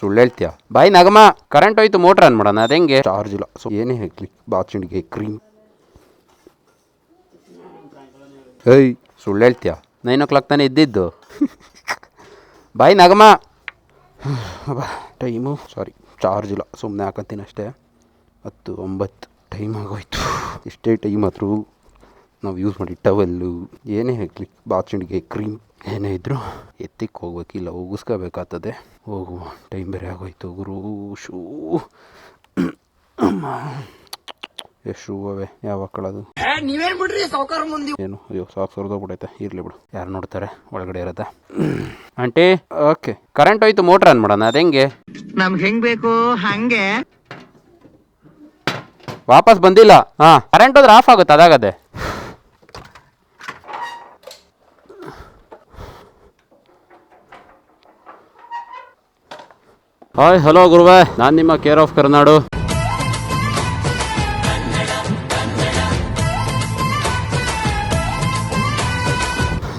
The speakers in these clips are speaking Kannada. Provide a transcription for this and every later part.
ಸುಳ್ಳು ಹೇಳ್ತೀಯ ಬಾಯ್ ನಗಮ ಕರೆಂಟ್ ಹೋಯ್ತು ಮೋಟ್ರ್ ಆನ್ ಮಾಡೋಣ, ಅದು ಹೆಂಗೆ? ಚಾರ್ಜ್ ಇಲ್ಲ. ಸೊ ಏನೇ ಹೇಳಿ ಬಾಚಿಂಡಿಗೆ ಕ್ರೀಮ್ ಏಯ್ ಸುಳ್ಳು ಹೇಳ್ತೀಯ ನೈನ್ ಓ ಕ್ಲಾಕ್ ತಾನೇ ಇದ್ದಿದ್ದು. ಬಾಯ್ ನಗಮ. ಟೈಮು ಸಾರಿ ಚಾರ್ಜ್ ಇಲ್ಲ. ಸುಮ್ಮನೆ ಹಾಕತ್ತೀನಿ ಅಷ್ಟೇ. ಹತ್ತು, ಒಂಬತ್ತು ಟೈಮ್ ಆಗೋಯ್ತು. ಎಷ್ಟೇ ಟೈಮ್ ಆದರೂ ನಾವು ಯೂಸ್ ಮಾಡಿ ಟವೆಲ್ಲು ಏನೇ ಹೇಳಿ ಬಾಚಿಂಡಿಗೆ ಕ್ರೀಮ್ ಏನೇ ಇದ್ದರೂ ಎತ್ತಿಕ್ಕೆ ಹೋಗ್ಬೇಕಿಲ್ಲ ಹೋಗಿಸ್ಕೋಬೇಕಾಗ್ತದೆ ಹೋಗುವ ಟೈಮ್ ಬೇರೆ ಆಗೋಯ್ತು ಗುರು ಶೂ. ಎಷ್ಟು ಶೂ ಅವೆ ಯಾವ ಕಳದು ನೀವೇನ್ ಬಿಡ್ರಿ ಸಾವುಕಾರ ಮುಂದೆ? ಏನು? ಅಯ್ಯೋ ಸಾಕು ಹೊರದೋಗ್ಬಿಡೈತೆ ಇರಲಿ ಬಿಡು. ಯಾರು ನೋಡ್ತಾರೆ? ಒಳಗಡೆ ಇರತ್ತೆ ಆಂಟಿ ಓಕೆ. ಕರೆಂಟ್ ಹೋಯ್ತು ಮೋಟ್ರ್ ಆನ್ ಮಾಡೋಣ ಅದು ಹೆಂಗೆ? ನಮ್ಗೆ ಹೆಂಗ್ ಬೇಕು? ಹಂಗೆ. ವಾಪಸ್ ಬಂದಿಲ್ಲ. ಹಾ. ಕರೆಂಟ್ ಹೋದ್ರೆ ಆಫ್ ಆಗುತ್ತೆ ಅದಾಗದೆ. ಹಾಯ್ ಹಲೋ ಗುರುವೆ. ನಾನು ನಿಮ್ಮ ಕೇರ್ ಆಫ್ ಕರ್ನಾಡು.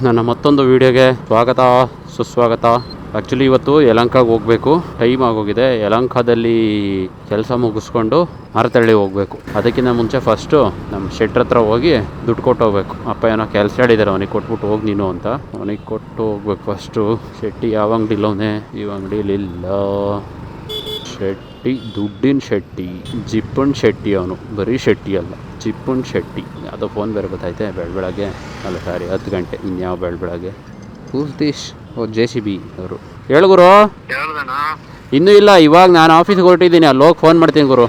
ನನ್ನ ಮತ್ತೊಂದು ವಿಡಿಯೋಗೆ ಸ್ವಾಗತ ಸುಸ್ವಾಗತ. ಆ್ಯಕ್ಚುಲಿ ಇವತ್ತು ಯಲಂಕಾಗೆ ಹೋಗಬೇಕು. ಟೈಮ್ ಆಗೋಗಿದೆ. ಯಲಂಕಾದಲ್ಲಿ ಕೆಲಸ ಮುಗಿಸ್ಕೊಂಡು ಮರತಳ್ಳಿ ಹೋಗಬೇಕು. ಅದಕ್ಕಿಂತ ಮುಂಚೆ ಫಸ್ಟು ನಮ್ಮ ಶೆಟ್ರ್ ಹತ್ರ ಹೋಗಿ ದುಡ್ಡು ಕೊಟ್ಟು ಹೋಗ್ಬೇಕು. ಅಪ್ಪ ಏನೋ ಕೆಲಸ ಹೇಳಿದ್ದಾರೆ ಅವನಿಗೆ ಕೊಟ್ಬಿಟ್ಟು ಹೋಗಿ ನೀನು ಅಂತ. ಅವನಿಗೆ ಕೊಟ್ಟು ಹೋಗ್ಬೇಕು ಫಸ್ಟು ಶೆಟ್ಟಿ ಯಾವ ಅಂಗಡಿಲವನೇ ಈ ಅಂಗಡಿಲಿಲ್ಲ ಶೆಟ್ಟಿ ದುಡ್ಡಿನ ಶೆಟ್ಟಿ ಜಿಪ್ಪನ್ ಶೆಟ್ಟಿ ಅವನು. ಬರೀ ಶೆಟ್ಟಿ ಅಲ್ಲ, ಜಿಪ್ಪನ್ ಶೆಟ್ಟಿ ಅದು ಫೋನ್ ಬೇರೆ ಗೊತ್ತೈತೆ ಬೆಳ ಬೆಳಗ್ಗೆ ಅಲ್ಲ ಸಾರಿ ಹತ್ತು ಗಂಟೆ, ಇನ್ಯಾವ ಬೆಳ್ಬೆಳಗ್ಗೆ? ಹೂಸ್ ಕೂರ್ತೀಶ್ ಓ ಜೆ ಸಿ ಬಿ ಅವರು. ಹೇಳು ಗುರು. ಇನ್ನೂ ಇಲ್ಲ ಇವಾಗ ನಾನು ಆಫೀಸ್ಗೆ ಹೊರಟಿದ್ದೀನಿ. ಅಲ್ಲಿ ಹೋಗಿ ಫೋನ್ ಮಾಡ್ತೀನಿ ಗುರು.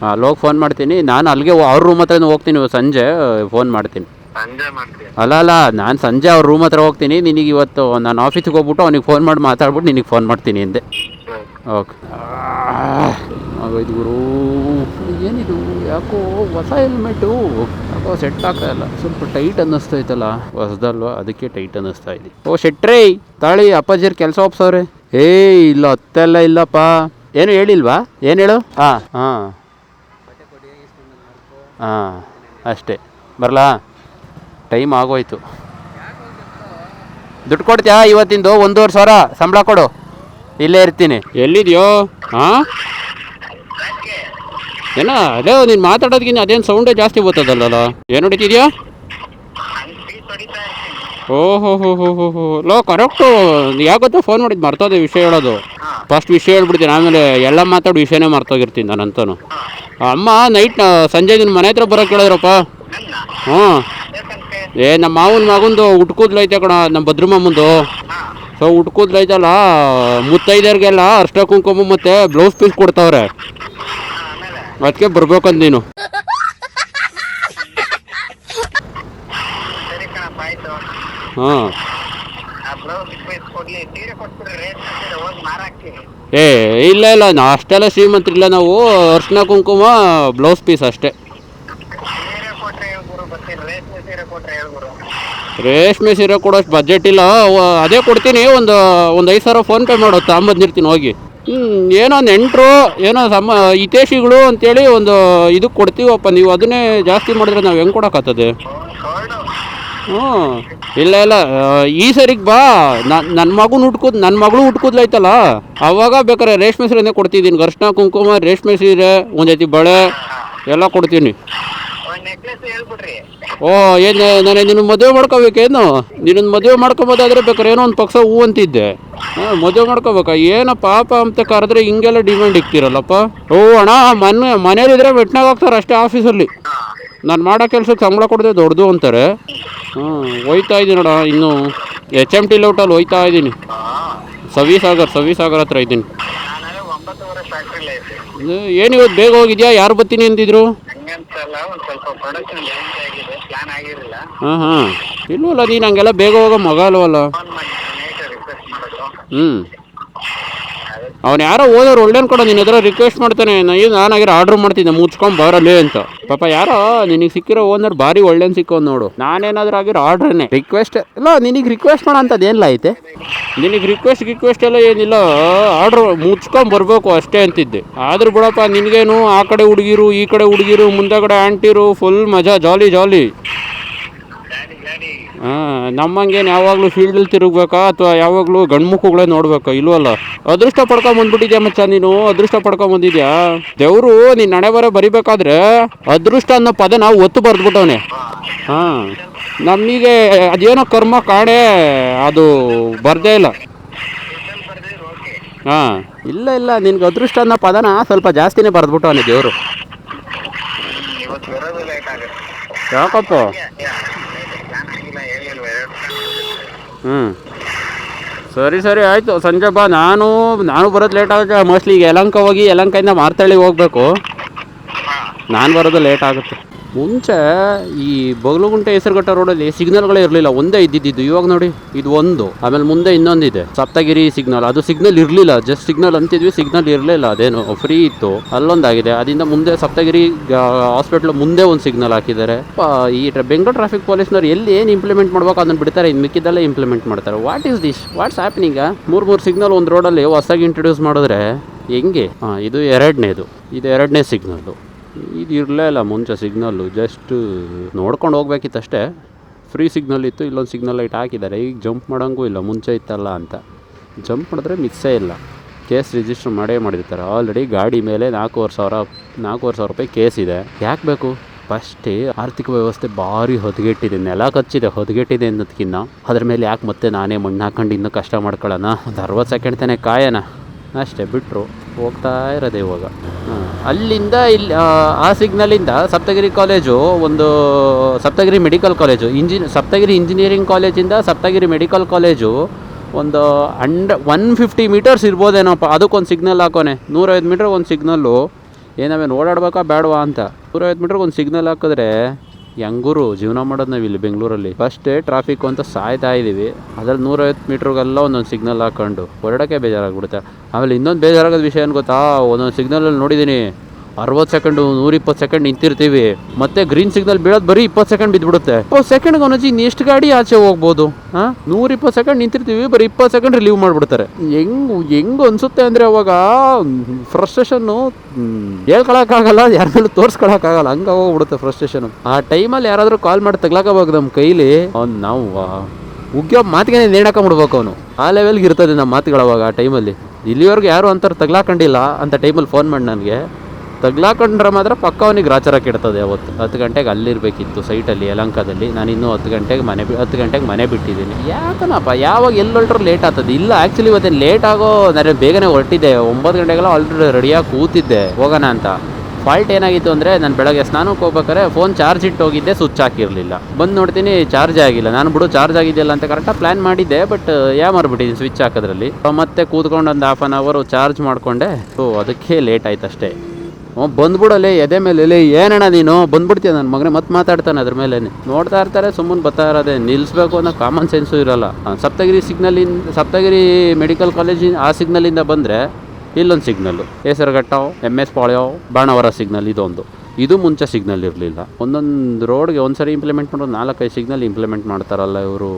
ಹಾಂ ಅಲ್ಲಿ ಹೋಗಿ ಫೋನ್ ಮಾಡ್ತೀನಿ. ನಾನು ಅಲ್ಲಿಗೆ ಅವ್ರ ರೂಮ್ ಹತ್ರ ಹೋಗ್ತೀನಿ ಸಂಜೆ ಫೋನ್ ಮಾಡ್ತೀನಿ. ಅಲ್ಲ ಅಲ್ಲ ನಾನು ಸಂಜೆ ಅವ್ರ ರೂಮ್ ಹತ್ರ ಹೋಗ್ತೀನಿ. ನಿನಗೆ ಇವತ್ತು ನಾನು ಆಫೀಸ್ಗೆ ಹೋಗ್ಬಿಟ್ಟು ಅವ್ನಿಗೆ ಫೋನ್ ಮಾಡಿ ಮಾತಾಡ್ಬಿಟ್ಟು ನಿನಗೆ ಫೋನ್ ಮಾಡ್ತೀನಿ ಅಂದೆ. ಓಕೆ. ಆಗೋಯ್ತು ಗುರು. ಏನಿದು? ಯಾಕೋ ಹೊಸ ಹೆಲ್ಮೆಟು ಯಾಕೋ ಸೆಟ್ ಆಗ್ತಾ ಇಲ್ಲ. ಸ್ವಲ್ಪ ಟೈಟ್ ಅನ್ನಿಸ್ತೈತಲ್ಲ ಹೊಸದಲ್ವಾ? ಅದಕ್ಕೆ ಟೈಟ್ ಅನ್ನಿಸ್ತಾ ಇದೆ. ಓ, ಶೆಟ್ರೇ, ತಾಳಿ ಅಪ್ಪಾಜಿರ್ ಕೆಲಸ ಒಪ್ಸವ್ರೆ ಏಯ್ ಇಲ್ಲ ಹತ್ತೆಲ್ಲ ಇಲ್ಲಪ್ಪ. ಏನು ಹೇಳಿಲ್ವಾ? ಏನು ಹೇಳು? ಹಾಂ ಹಾಂ. ಹಾಂ ಅಷ್ಟೇ. ಬರಲಾ? ಟೈಮ್ ಆಗೋಯ್ತು. ದುಡ್ಡು ಕೊಡ್ತೀಯಾ ಇವತ್ತಿಂದು? ಒಂದೂವರೆ ಸಾವಿರ? ಸಂಬಳ ಕೊಡು. ಇಲ್ಲೇ ಇರ್ತೀನಿ. ಎಲ್ಲಿದೆಯೋ? ಹಾಂ ಏನೋ, ಅದೇ ನೀನು ಮಾತಾಡೋದಕ್ಕಿಂತ ಅದೇನು ಸೌಂಡೇ ಜಾಸ್ತಿ ಬರ್ತದಲ್ಲ ಏನು ಹೊಡಿತಿದ್ಯಾ? ಓಹೋ ಹೋ ಹೋ ಹೋ ಹೋ ಲೋ ಕರೆಕ್ಟು ಯಾವತ್ತೋ ಫೋನ್ ಮಾಡಿದ್ದು ಮರ್ತೋದೆ ವಿಷಯ ಹೇಳೋದು. ಫಸ್ಟ್ ವಿಷಯ ಹೇಳ್ಬಿಡ್ತೀನಿ, ಆಮೇಲೆ ಎಲ್ಲ ಮಾತಾಡೋ ವಿಷಯನೇ ಮರ್ತೋಗಿರ್ತೀನಿ ನಾನಂತೂ ಅಮ್ಮ ನೈಟ್ ಸಂಜೆ ನಿನ್ನ ಮನೆ ಹತ್ರ ಬರೋಕೆ ಕೇಳಿದ್ರಪ್ಪ? ಹ್ಞೂ ಏ ನಮ್ಮ ಮಾವನ ಮಗಂದು ಹುಟ್ಕೂದ್ಲೈತೆ ಕಣ ನಮ್ಮ ಭದ್ರಮ್ಮಂದು. ಸೊ ಉಟ್ಕೂದ್ಲೈತಲ್ಲ ಮುತ್ತೈದರಿಗೆಲ್ಲ ಅಷ್ಟ ಕುಂಕುಮ ಮತ್ತೆ ಬ್ಲೌಸ್ ಪೀಸ್ ಕೊಡ್ತಾವ್ರೆ. ಅದಕ್ಕೆ ಬರ್ಬೇಕಂತ ನೀನು. ಹಾಂ. ಏ ಇಲ್ಲ ಇಲ್ಲ ನಾ ಅಷ್ಟೆಲ್ಲ ಇಲ್ಲ ನಾವು. ಅರ್ಶಿನ ಕುಂಕುಮ ಬ್ಲೌಸ್ ಪೀಸ್ ಅಷ್ಟೇ ಸೀರೆ ಕೊಟ್ರೆ ಹೇಳ್ಗುರು ಬರ್ತೀನಿ ರೇಷ್ಮೆ ಸೀರೆ ಕೊಟ್ರೆ ಹೇಳ್ಗುರು ರೇಷ್ಮೆ ಸೀರೆ ಕೊಡೋಷ್ಟು ಬಜೆಟ್ ಇಲ್ಲ. ಅದೇ ಕೊಡ್ತೀನಿ, ಒಂದು ಒಂದು ಐದು ಸಾವಿರ ಫೋನ್ ಪೇ ಮಾಡೋ ತಗೊಂಬಂದಿರ್ತೀನಿ ಹೋಗಿ. ಹ್ಞೂ ಏನೋ ನೆಂಟರು, ಏನೋ ಸಮ ಹಿತೇಶಿಗಳು ಅಂತೇಳಿ ಒಂದು ಇದಕ್ಕೆ ಕೊಡ್ತೀವಪ್ಪ, ನೀವು ಅದನ್ನೇ ಜಾಸ್ತಿ ಮಾಡಿದ್ರೆ ನಾವು ಹೆಂಗೆ ಕೊಡೋಕ್ಕಾಗ್ತದೆ? ಹ್ಞೂ ಇಲ್ಲ ಇಲ್ಲ ಈ ಸರಿಗೆ ಬಾ. ನನ್ನ ಮಗನ ಹುಟ್ಕುದ್ ನನ್ನ ಮಗಳು ಹುಟ್ಕುದ್ಲೈತಲ್ಲ. ಅವಾಗ ಬೇಕಾರೆ ರೇಷ್ಮೆ ಸೀರೆನೇ ಕೊಡ್ತಿದ್ದೀನಿ ಗರ್ಷ್ಣ ಕುಂಕುಮ, ರೇಷ್ಮೆ ಸೀರೆ ಒಂದೈತಿ ಬಳೆ, ಎಲ್ಲ ಕೊಡ್ತೀನಿ. ಓ, ಏನು, ನಾನು ನಿನ್ನ ಮದುವೆ ಮಾಡ್ಕೋಬೇಕೇನು ನಿನ್ನ ಮದುವೆ ಮಾಡ್ಕೊಬೋದಾದ್ರೆ ಬೇಕಾದ್ರೆ ಏನೋ ಒಂದು ಪಕ್ಷ ಹೂ ಅಂತಿದ್ದೆ. ಹಾಂ, ಮದುವೆ ಮಾಡ್ಕೋಬೇಕಾ? ಏನೋ ಪಾಪ ಅಂತ ಕರೆದ್ರೆ ಹಿಂಗೆಲ್ಲ ಡಿಮ್ಯಾಂಡ್ ಇಕ್ತಿರಲ್ಲಪ್ಪ? ಓ, ಅಣ್ಣ, ಮನೆ ಮನೇಲಿದ್ರೆ ಮೆಟ್ನಾಗ ಹೋಗ್ತಾರೆ ಅಷ್ಟೇ ಆಫೀಸಲ್ಲಿ. ನಾನು ಮಾಡೋ ಕೆಲ್ಸಕ್ಕೆ ಸಂಬಳ ಕೊಡದೆ ದೊಡ್ಡದು ಅಂತಾರೆ. ಹ್ಞೂ ಹೋಯ್ತಾ ಇದ್ದೀನಿ ಅಣ್ಣ ಇನ್ನು ಎಚ್ ಎಂ ಟಿ ಲೌಟಲ್ಲಿ ಹೋಯ್ತಾ ಇದ್ದೀನಿ. ಸವಿ ಸಾಗರ್ ಸವಿ ಸಾಗರ್ ಹತ್ರ ಇದ್ದೀನಿ ಏನಿವತ್ತು ಬೇಗ ಹೋಗಿದ್ಯಾ? ಯಾರು ಬರ್ತೀನಿ ಅಂತಿದ್ರು ಹಂಗಂತಲ್ಲ ಒಂದ್ ಸ್ವಲ್ಪ ಪ್ರೊಡಕ್ಷನ್ ಲೇಟ್ ಆಗಿದೆ ಪ್ಲಾನ್ ಆಗಿರಲಿಲ್ಲ ಹಾಂ ಹಾಂ ಇಲ್ವಲ್ಲ ನೀನು ಹಂಗೆಲ್ಲ ಬೇಗ ಹೋಗೋ ಮಗ ಅಲ್ವಲ್ಲ? ಹ್ಞೂ ಅವ್ನು ಯಾರೋ ಓದೋರು ಒಳ್ಳೆನ್ ಕೂಡ ನಿನ್ನ ಹತ್ರ ರಿಕ್ವೆಸ್ಟ್ ಮಾಡ್ತಾನೆ. ನಾನು ನಾನಾಗಿರೋ ಆರ್ಡ್ರ್ ಮಾಡ್ತಿದ್ದೆ ಮುಚ್ಕೊಂಡು ಬರಲಿ ಅಂತ. ಪಾಪ ಯಾರೋ ನಿನಗೆ ಸಿಕ್ಕಿರೋ ಓನರ್ ಭಾರಿ ಒಳ್ಳೆನ್ ಸಿಕ್ಕೋದು ನೋಡು. ನಾನೇನಾದ್ರೂ ಆಗಿರೋ ಆರ್ಡ್ರನ್ನೇ ರಿಕ್ವೆಸ್ಟ್ ಇಲ್ಲ ನಿನಗೆ ರಿಕ್ವೆಸ್ಟ್ ಮಾಡೋ ಅಂಥದ್ದು ಏನಿಲ್ಲ ಐತೆ? ನಿನಗೆ ರಿಕ್ವೆಸ್ಟ್ ರಿಕ್ವೆಸ್ಟ್ ಎಲ್ಲ ಏನಿಲ್ಲ. ಆರ್ಡ್ರ್ ಮುಚ್ಕೊಂಡು ಬರಬೇಕು ಅಷ್ಟೇ ಅಂತಿದ್ದೆ. ಆದ್ರೂ ಬಿಡಪ್ಪ ನಿನಗೇನು ಆ ಕಡೆ ಹುಡುಗಿರು ಈ ಕಡೆ ಹುಡುಗಿರು ಕಡೆ ಆಂಟಿರು ಫುಲ್ ಮಜಾ ಜಾಲಿ ಜಾಲಿ ಹಾಂ, ನಮ್ಮಂಗೇನು ಯಾವಾಗಲೂ ಫೀಲ್ಡಲ್ಲಿ ತಿರುಗಬೇಕಾ ಅಥವಾ ಯಾವಾಗಲೂ ಗಂಡ್ಮುಖಗಳೇ ನೋಡ್ಬೇಕಾ? ಇಲ್ವಲ್ಲ? ಅದೃಷ್ಟ ಪಡ್ಕೊಂಬಂದ್ಬಿಟ್ಟಿದ್ಯಾ ಮಚ್ಚ ನೀನು? ಅದೃಷ್ಟ ಪಡ್ಕೊಂಬಂದಿದ್ಯಾ ದೇವರು ನೀನು ನಡೆ ಬರ ಬರಿಬೇಕಾದ್ರೆ ಅದೃಷ್ಟ ಅನ್ನೋ ಪದ ನಾವು ಒತ್ತು ಬರೆದ್ಬಿಟ್ಟವನೆ. ಹಾಂ ನಮಗೆ ಅದೇನೋ ಕರ್ಮ ಕಾಣೆ ಅದು ಬರ್ದೇ ಇಲ್ಲ. ಹಾಂ, ಇಲ್ಲ ಇಲ್ಲ, ನಿನ್ಗೆ ಅದೃಷ್ಟ ಅನ್ನೋ ಪದನ ಸ್ವಲ್ಪ ಜಾಸ್ತಿನೇ ಬರೆದ್ಬಿಟ್ಟವನೆ ದೇವರು. ಯಾಕಪ್ಪ ಪ್ಲಾನ್ ಆಗಿಲ್ಲ ಹೇಳಿಲ್ವ ಎರಡು ಹ್ಞೂ ಸರಿ ಸರಿ ಆಯಿತು. ಸಂಜೆ ಬಾ. ನಾನು ನಾನು ಬರೋದು ಲೇಟ್ ಆಗುತ್ತೆ ಮೋಸ್ಟ್ಲಿ ಈಗ ಯಲಂಕ ಹೋಗಿ ಯಲಂಕದಿಂದ ಮಾರ್ತಳ್ಳಿಗೆ ಹೋಗ್ಬೇಕು. ನಾನು ಬರೋದು ಲೇಟ್ ಆಗುತ್ತೆ. ಮುಂಚೆ ಈ ಬಗಲುಗುಂಟೆ ಹೆಸರುಘಟ್ಟ ರೋಡಲ್ಲಿ ಸಿಗ್ನಲ್ಗಳೇ ಇರಲಿಲ್ಲ. ಒಂದೇ ಇದ್ದಿದ್ದು. ಇವಾಗ ನೋಡಿ, ಇದು ಒಂದು. ಆಮೇಲೆ ಮುಂದೆ ಇನ್ನೊಂದಿದೆ. ಸಪ್ತಗಿರಿ ಸಿಗ್ನಲ್ ಅದು ಸಿಗ್ನಲ್ ಇರಲಿಲ್ಲ. ಜಸ್ಟ್ ಸಿಗ್ನಲ್ ಅಂತಿದ್ವಿ. ಸಿಗ್ನಲ್ ಇರಲಿಲ್ಲ. ಅದೇನು ಫ್ರೀ ಇತ್ತು. ಅಲ್ಲೊಂದಾಗಿದೆ. ಅದರಿಂದ ಮುಂದೆ ಸಪ್ತಗಿರಿ ಹಾಸ್ಪಿಟ್ಲ್ ಮುಂದೆ ಒಂದು ಸಿಗ್ನಲ್ ಹಾಕಿದ್ದಾರೆ. ಈ ಬೆಂಗಳೂರು ಟ್ರಾಫಿಕ್ ಪೊಲೀಸ್ನವ್ರು ಎಲ್ಲಿ ಏನು ಇಂಪ್ಲಿಮೆಂಟ್ ಮಾಡ್ಬೇಕು ಅದನ್ನು ಬಿಡ್ತಾರೆ. ಇನ್ನು ಮಿಕ್ಕಿದ್ದೆಲ್ಲ ಇಂಪ್ಲಿಮೆಂಟ್ ಮಾಡ್ತಾರೆ. What is this what's happening ಮೂರು ಮೂರು ಸಿಗ್ನಲ್ ಒಂದು ರೋಡಲ್ಲಿ ಹೊಸದಾಗಿ ಇಂಟ್ರೊಡ್ಯೂಸ್ ಮಾಡಿದ್ರೆ ಹೆಂಗೆ? ಇದು ಎರಡನೇದು. ಇದು ಎರಡನೇ ಸಿಗ್ನಲ್ಲು ಇದು ಇರಲೇ ಇಲ್ಲ, ಮುಂಚೆ ಸಿಗ್ನಲ್ಲು. ಜಸ್ಟ್ ನೋಡ್ಕೊಂಡು ಹೋಗ್ಬೇಕಿತ್ತಷ್ಟೇ. ಫ್ರೀ ಸಿಗ್ನಲ್ ಇತ್ತು, ಇಲ್ಲೊಂದು ಸಿಗ್ನಲ್ ಲೈಟ್ ಹಾಕಿದ್ದಾರೆ. ಈಗ ಜಂಪ್ ಮಾಡೋಂಗೂ ಇಲ್ಲ, ಮುಂಚೆ ಇತ್ತಲ್ಲ ಅಂತ. ಜಂಪ್ ಮಾಡಿದ್ರೆ ಮಿಸ್ಸೇ ಇಲ್ಲ. ಕೇಸ್ ರಿಜಿಸ್ಟರ್ ಮಾಡೇ ಮಾಡಿರ್ತಾರೆ. ಆಲ್ರೆಡಿ ಗಾಡಿ ಮೇಲೆ ನಾಲ್ಕೂವರೆ ಸಾವಿರ ನಾಲ್ಕೂವರೆ ಸಾವಿರ ರೂಪಾಯಿ ಕೇಸ್ ಇದೆ. ಯಾಕೆ ಬೇಕು? ಫಸ್ಟೇ ಆರ್ಥಿಕ ವ್ಯವಸ್ಥೆ ಭಾರಿ ಹೊದಗೆಟ್ಟಿದೆ. ನೆಲ ಕಚ್ಚಿದೆ, ಹೊದಗೆಟ್ಟಿದೆ ಅನ್ನೋದಕ್ಕಿಂತ ಅದ್ರ ಮೇಲೆ ಯಾಕೆ ಮತ್ತೆ ನಾನೇ ಮಣ್ಣು ಹಾಕೊಂಡು ಇನ್ನೂ ಕಷ್ಟ ಮಾಡ್ಕೊಳ್ಳೋಣ? ಒಂದು ಅರವತ್ತು ಸೆಕೆಂಡ್ ತಾನೇ ಕಾಯೋಣ ಅಷ್ಟೇ ಬಿಟ್ಟರು ಹೋಗ್ತಾ ಇರೋದೆ ಇವಾಗ. ಹಾಂ. ಅಲ್ಲಿಂದ ಇಲ್ಲಿ ಆ, ಸಿಗ್ನಲಿಂದ ಸಪ್ತಗಿರಿ ಕಾಲೇಜು ಒಂದು Saptagiri medical college engine Saptagiri engineering ಕಾಲೇಜಿಂದ ಸಪ್ತಗಿರಿ ಮೆಡಿಕಲ್ ಕಾಲೇಜು ಒಂದು ಅಂಡ್ ಒನ್ ಫಿಫ್ಟಿ ಮೀಟರ್ಸ್ ಇರ್ಬೋದೇನೋಪ್ಪ ಅದಕ್ಕೊಂದು ಸಿಗ್ನಲ್ ಹಾಕೋನೆ. ನೂರೈವತ್ತು ಮೀಟ್ರ್ ಒಂದು ಸಿಗ್ನಲ್ಲು ಏನಾವೇನು ಓಡಾಡ್ಬೇಕಾ ಬೇಡವಾ ಅಂತ. ನೂರೈವತ್ತು ಮೀಟ್ರಿಗೆ ಒಂದು ಸಿಗ್ನಲ್ ಹಾಕಿದ್ರೆ ಹೆಂಗೂರು ಜೀವನ ಮಾಡೋದು ನಾವು ಇಲ್ಲಿ ಬೆಂಗಳೂರಲ್ಲಿ ಫಸ್ಟೇ ಟ್ರಾಫಿಕ್ ಅಂತ ಸಾಯ್ತಾ ಇದ್ದೀವಿ. ಅದ್ರಲ್ಲಿ ನೂರೈವತ್ತು ಮೀಟ್ರಿಗೆಲ್ಲ ಒಂದೊಂದು ಸಿಗ್ನಲ್ ಹಾಕೊಂಡು ಹೊರಡೋಕ್ಕೆ ಬೇಜಾರಾಗ್ಬಿಡುತ್ತೆ. ಆಮೇಲೆ ಇನ್ನೊಂದು ಬೇಜಾರಾಗೋದು ವಿಷಯ ಏನು ಗೊತ್ತಾ? ಒಂದೊಂದು ಸಿಗ್ನಲಲ್ಲಿ ನೋಡಿದ್ದೀನಿ. ಅರವತ್ತು ಸೆಕೆಂಡು, ನೂರಿಪ್ಪತ್ತು ಸೆಕೆಂಡ್ ನಿಂತಿರ್ತೀವಿ. ಮತ್ತೆ ಗ್ರೀನ್ ಸಿಗ್ನಲ್ ಬೀಳೋದು ಬರೀ ಇಪ್ಪತ್ತು ಸೆಕೆಂಡ್ ಬಿದ್ದುಬಿಡುತ್ತೆ ಇಪ್ಪತ್ತು ಸೆಕೆಂಡ್ಗೆ ಒಂದೊಂದು ಇನ್ನು ಎಷ್ಟು ಗಾಡಿ ಆಚೆ ಹೋಗ್ಬೋದು. ಹಾಂ? ನೂರಿಪ್ಪತ್ತು ಸೆಕೆಂಡ್ ನಿಂತಿರ್ತೀವಿ, ಬರೀ ಇಪ್ಪತ್ತು ಸೆಕೆಂಡ್ ರಿಲೀವ್ ಮಾಡಿಬಿಡ್ತಾರೆ. ಹೆಂಗ್ ಹೆಂಗ್ ಅನ್ಸುತ್ತೆ ಅಂದರೆ ಅವಾಗ ಫ್ರಸ್ಟ್ರೇಷನ್ನು ಹೇಳ್ಕೊಳಕ್ಕಾಗಲ್ಲ, ಯಾರ ಮೇಲೂ ತೋರಿಸ್ಕೊಳಕ್ಕಾಗಲ್ಲ, ಹಂಗೆ ಹೋಗ್ಬಿಡುತ್ತೆ ಫ್ರಸ್ಟ್ರೇಷನು ಆ ಟೈಮಲ್ಲಿ ಯಾರಾದರೂ ಕಾಲ್ ಮಾಡಿ ತಗ್ಲಾಕಬೇಕು ನಮ್ಮ ಕೈಲಿ, ಅವ್ನು ನಾವು ಉಗ್ಯೋ ಮಾತಿಗೆ ನೇಣಾಕೊಂಬಿಡ್ಬೇಕು ಅವನು. ಆ ಲೆವೆಲ್ಗೆ ಇರ್ತದೆ ನಮ್ಮ ಮಾತುಗಳು ಅವಾಗ ಆ ಟೈಮಲ್ಲಿ. ಇಲ್ಲಿವರೆಗೂ ಯಾರು ಅಂತಾರೆ ತಗ್ಲಾಕೊಂಡಿಲ್ಲ ಅಂತ ಟೈಮಲ್ಲಿ ಫೋನ್ ಮಾಡಿ ನನಗೆ. ತಗ್ಲಾಕೊಂಡ್ರೆ ಮಾತ್ರ ಪಕ್ಕ ಅವನಿಗೆ ಗ್ರಾಚಾರ ಕೆಡ್ತದೆ ಅವತ್ತು. ಹತ್ತು ಗಂಟೆಗೆ ಅಲ್ಲಿರಬೇಕಿತ್ತು ಸೈಟಲ್ಲಿ ಯಲಂಕದಲ್ಲಿ. ನಾನು ಇನ್ನೂ ಹತ್ತು ಗಂಟೆಗೆ ಮನೆ ಬಿ ಹತ್ತು ಗಂಟೆಗೆ ಮನೆ ಬಿಟ್ಟಿದ್ದೀನಿ. ಯಾಕನಪ್ಪ, ಯಾವಾಗ ಎಲ್ಲಿ ಹೊರಟ್ರು ಲೇಟ್ ಆಗ್ತದೆ. ಇಲ್ಲ ಆ್ಯಕ್ಚುಲಿ ಇವತ್ತೇನು ಲೇಟ್ ಆಗೋ ನಾನು ಬೇಗನೆ ಹೊರಟಿದ್ದೆ. ಒಂಬತ್ತು ಗಂಟೆಗೆಲ್ಲ ಆಲ್ರೆಡಿ ರೆಡಿಯಾಗಿ ಕೂತಿದ್ದೆ. ಹೋಗೋಣ ಅಂತ. ಫಾಲ್ಟ್ ಏನಾಗಿತ್ತು ಅಂದರೆ, ನಾನು ಬೆಳಗ್ಗೆ ಸ್ನಾನಕ್ಕೆ ಹೋಗ್ಬೇಕಾದ್ರೆ ಫೋನ್ ಚಾರ್ಜ್ ಇಟ್ಟು ಹೋಗಿದ್ದೆ ಸ್ವಿಚ್ ಹಾಕಿರಲಿಲ್ಲ. ಬಂದು ನೋಡ್ತೀನಿ ಚಾರ್ಜ್ ಆಗಿಲ್ಲ. ನಾನು ಬಿಡು ಚಾರ್ಜ್ ಆಗಿದೆಯಲ್ಲ ಅಂತ ಕರೆಕ್ಟಾಗಿ ಪ್ಲ್ಯಾನ್ ಮಾಡಿದ್ದೆ ಬಟ್ ಯಾ ಮಾರ್ಬಿಟ್ಟಿದ್ದೀನಿ ಸ್ವಿಚ್ ಹಾಕೋದ್ರಲ್ಲಿ. ಮತ್ತೆ ಕೂತ್ಕೊಂಡು ಒಂದು ಹಾಫ್ ಆನ್ ಅವರು ಚಾರ್ಜ್ ಮಾಡಿಕೊಂಡೆ. ಸೊ ಅದಕ್ಕೆ ಲೇಟ್ ಆಯ್ತು ಅಷ್ಟೇ ಬಂದ್ಬಿಡಲೆ, ಎದೆ ಮೇಲೆ ಇಲ್ಲಿ ಏನಣ್ಣ ನೀನು? ಬಂದ್ಬಿಡ್ತೀಯ ನನ್ನ ಮಗನೇ, ಮತ್ತೆ ಮಾತಾಡ್ತಾನೆ ಅದ್ರ ಮೇಲೆ ನೋಡ್ತಾ ಇರ್ತಾರೆ, ಸುಮ್ಮನೆ ಬರ್ತಾ ಇರೋದೆ. ನಿಲ್ಲಿಸ್ಬೇಕು ಅನ್ನೋ ಕಾಮನ್ ಸೆನ್ಸು ಇರಲ್ಲ. ಸಪ್ತಗಿರಿ ಸಿಗ್ನಲಿಂದ ಸಪ್ತಗಿರಿ ಮೆಡಿಕಲ್ ಕಾಲೇಜಿನ ಆ ಸಿಗ್ನಲಿಂದ ಬಂದರೆ, ಇಲ್ಲೊಂದು signal Kesaraghatta M S Palya Banavara signal ಇದೊಂದು. ಇದು ಮುಂಚೆ ಸಿಗ್ನಲ್ ಇರಲಿಲ್ಲ. ಒಂದೊಂದು ರೋಡ್ಗೆ ಒಂದ್ಸರಿ ಇಂಪ್ಲಿಮೆಂಟ್ ಮಾಡೋದು ನಾಲ್ಕೈದು ಸಿಗ್ನಲ್ ಇಂಪ್ಲಿಮೆಂಟ್ ಮಾಡ್ತಾರಲ್ಲ ಇವರು.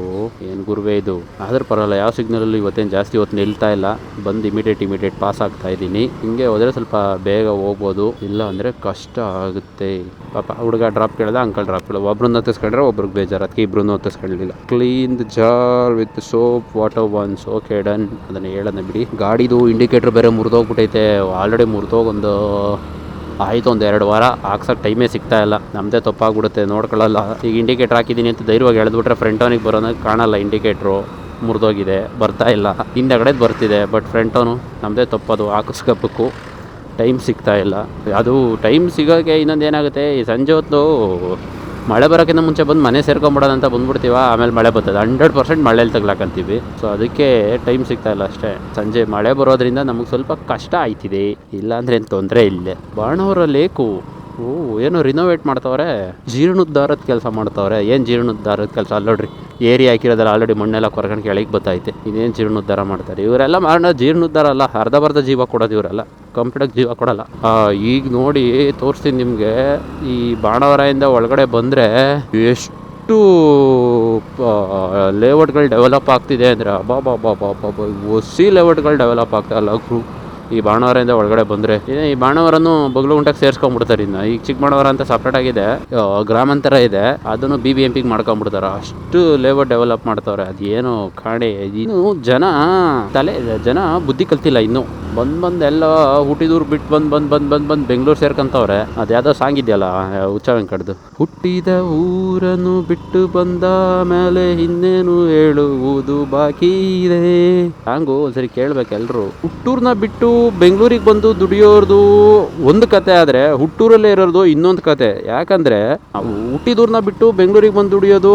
ಏನು ಗುರುವೇ ಇದು. ಆದ್ರೆ ಪರವಾಗಿಲ್ಲ, ಯಾವ ಸಿಗ್ನಲಲ್ಲಿ ಇವತ್ತೇನು ಜಾಸ್ತಿ ಹೊತ್ತು ನಿಲ್ತಾ ಇಲ್ಲ. ಬಂದು ಇಮಿಡಿಯೇಟ್ ಇಮಿಡಿಯೇಟ್ ಪಾಸ್ ಆಗ್ತಾ ಇದ್ದೀನಿ. ಹಿಂಗೆ ಹೋದರೆ ಸ್ವಲ್ಪ ಬೇಗ ಹೋಗ್ಬೋದು. ಇಲ್ಲ ಅಂದರೆ ಕಷ್ಟ ಆಗುತ್ತೆ. ಪಾಪ ಹುಡುಗ ಡ್ರಾಪ್ ಕೇಳಿದ ಅಂಕಲ್ ಡ್ರಾಪ್ ಕೇಳಿದ. ಒಬ್ರನ್ನ ಹತ್ತಿಸ್ಕೊಂಡ್ರೆ ಒಬ್ರಿಗೆ ಬೇಜಾರು. ಅದಕ್ಕೆ ಇಬ್ಬರನ್ನೂ ಹತ್ತಿಸ್ಕೊಳ್ಳಿಲ್ಲ clean the jar with soap water once okay done ಅದನ್ನು ಹೇಳೋಣ ಬಿಡಿ. ಗಾಡಿದು ಇಂಡಿಕೇಟ್ರ್ ಬೇರೆ ಮುರಿದೋಗ್ಬಿಟ್ಟೈತೆ ಆಲ್ರೆಡಿ ಮುರಿದೋಗೊಂದು ಆಯಿತು, ಒಂದು ಎರಡು ವಾರ ಹಾಕ್ಸಕ್ ಟೈಮೇ ಸಿಗ್ತಾ ಇಲ್ಲ. ನಮ್ಮದೇ ತಪ್ಪಾಗ್ಬಿಡುತ್ತೆ, ನೋಡ್ಕೊಳ್ಳಲ್ಲ. ಈಗ ಇಂಡಿಕೇಟ್ರ್ ಹಾಕಿದ್ದೀನಿ ಅಂತ ಧೈರ್ಯವಾಗಿ ಎಳೆದ್ಬಿಟ್ರೆ ಫ್ರಂಟ್ ಅವನಿಗೆ ಬರೋದಕ್ಕೆ ಕಾಣಲ್ಲ ಇಂಡಿಕೇಟ್ರು ಮುರಿದೋಗಿದೆ, ಬರ್ತಾ ಇಲ್ಲ. ಹಿಂದೆಗಡೆ ಬರ್ತಿದೆ ಬಟ್ ಫ್ರಂಟ್ ಅವನು ನಮ್ಮದೇ ತಪ್ಪದು, ಹಾಕಿಸ್ಕೋಬೇಕು. ಟೈಮ್ ಸಿಗ್ತಾ ಇಲ್ಲ. ಅದು ಟೈಮ್ ಸಿಗೋಕ್ಕೆ ಇನ್ನೊಂದು ಏನಾಗುತ್ತೆ? ಈ ಸಂಜೆ ಹೊತ್ತು ಮಳೆ ಬರೋಕ್ಕಿಂತ ಮುಂಚೆ ಬಂದು ಮನೆ ಸೇರ್ಕೊಂಬಿಡೋಣ ಅಂತ ಬಂದ್ಬಿಡ್ತೀವ, ಆಮೇಲೆ ಮಳೆ ಬರ್ತದೆ. ಹಂಡ್ರೆಡ್ ಪರ್ಸೆಂಟ್ ಮಳೆಯಲ್ಲಿ ತಗ್ಲಾಕಂತೀವಿ. ಸೊ ಅದಕ್ಕೆ ಟೈಮ್ ಸಿಗ್ತಾ ಇಲ್ಲ ಅಷ್ಟೇ. ಸಂಜೆ ಮಳೆ ಬರೋದ್ರಿಂದ ನಮಗೆ ಸ್ವಲ್ಪ ಕಷ್ಟ ಆಯ್ತಿದೆ. ಇಲ್ಲಾಂದ್ರೆ ಏನು ತೊಂದರೆ ಇಲ್ಲ. ಬಾಣವರ ಲೇಕು ಓ, ಏನೋ ರಿನೋವೇಟ್ ಮಾಡ್ತವ್ರೆ. ಜೀರ್ಣೋದ್ಧಾರದ ಕೆಲಸ ಮಾಡ್ತವ್ರೆ. ಏನು ಜೀರ್ಣೋದ್ಧಾರದ ಕೆಲಸ? ಅಲ್ಲಿ ನೋಡ್ರಿ ಏರಿ ಹಾಕಿರೋದಲ್ಲ ಆಲ್ರೆಡಿ ಮಣ್ಣೆಲ್ಲ ಕೊರ್ಕೊಂಡು ಕೆಳಗೆ ಬತ್ತೈತೆ ಇನ್ನೇನು ಜೀರ್ಣೋದ್ಧಾರ ಮಾಡ್ತಾರೆ? ಇವರೆಲ್ಲ ಮಾಡೋಣ ಜೀರ್ಣೋದ್ಧಾರ ಅಲ್ಲ, ಅರ್ಧ ಬರ್ಧ ಜೀವ ಕೊಡೋದು ಇವರೆಲ್ಲ. ಕಂಪ್ಲೀಟಾಗಿ ಜೀವ ಕೊಡಲ್ಲ. ಈಗ ನೋಡಿ ತೋರಿಸ್ತೀನಿ ನಿಮಗೆ. ಈ ಬಾಣವರಾಯಿಂದ ಒಳಗಡೆ ಬಂದರೆ ಎಷ್ಟು ಲೇಔಟ್ಗಳು ಡೆವಲಪ್ ಆಗ್ತಿದೆ ಅಂದರೆ ಅಬಾ ಬಾ ಬಾ ಬಾ ಬಾ ಬಾ ಹೊಸಿ ಲೇಔಟ್ಗಳು ಡೆವಲಪ್ ಆಗ್ತಾ ಇಲ್ಲ ಈ ಬಾಣವರಿಂದ ಒಳಗಡೆ ಬಂದ್ರೆ ಈ ಬಾಣವರನ್ನು ಬಗ್ಲು ಗುಂಟಕ್ಕೆ ಸೇರಿಸ್ಕೊಂಡ್ಬಿಡ್ತಾರೆ ಇನ್ನು. ಈಗ ಚಿಕ್ಕಬಳ್ಳಾಪುರ ಅಂತ ಸಪ್ರೇಟ್ ಆಗಿದೆ. ಗ್ರಾಮಾಂತರ ಇದೆ. ಅದನ್ನು ಬಿ ಬಿ ಎಂ ಪಿಗೆ ಮಾಡ್ಕೊಂಡ್ಬಿಡ್ತಾರೆ. ಅಷ್ಟು ಲೇಬರ್ ಡೆವಲಪ್ ಮಾಡ್ತಾವ್ರೆ. ಅದೇನು ಕಾಣೆ. ಇನ್ನು ಜನ ತಲೆ, ಜನ ಬುದ್ಧಿ ಕಲ್ತಿಲ್ಲ ಇನ್ನು. ಬಂದ್ ಬಂದ್ ಎಲ್ಲ ಹುಟ್ಟಿದೂರು ಬಿಟ್ಟು ಬಂದ್ ಬಂದ್ ಬಂದ್ ಬಂದ್ ಬಂದ್ ಬೆಂಗಳೂರು ಸೇರ್ಕಂತವ್ರೆ. ಅದ್ಯಾವುದೋ ಸಾಂಗ್ ಇದೆಯಲ್ಲ ಹುಚ್ಚ ವೆಂಕಟ್ದು. ಹುಟ್ಟಿದ ಊರನ್ನು ಬಿಟ್ಟು ಬಂದ ಮೇಲೆ ಇನ್ನೇನು ಹೇಳುವುದು ಬಾಕಿ ಇದೆ? ಸಾಂಗು ಒಂದ್ಸರಿ ಕೇಳ್ಬೇಕು ಎಲ್ರು. ಹುಟ್ಟೂರ್ನ ಬಿಟ್ಟು ಬೆಂಗಳೂರಿಗೆ ಬಂದು ದುಡಿಯೋರ್ದು ಒಂದು ಕತೆ ಆದ್ರೆ ಹುಟ್ಟೂರಲ್ಲೇ ಇರೋದು ಇನ್ನೊಂದು ಕತೆ. ಯಾಕಂದ್ರೆ ಹುಟ್ಟಿದೂರನ್ನ ಹುಟ್ಟಿದೂರ್ನ ಬಿಟ್ಟು ಬೆಂಗಳೂರಿಗೆ ಬಂದು ದುಡಿಯೋದು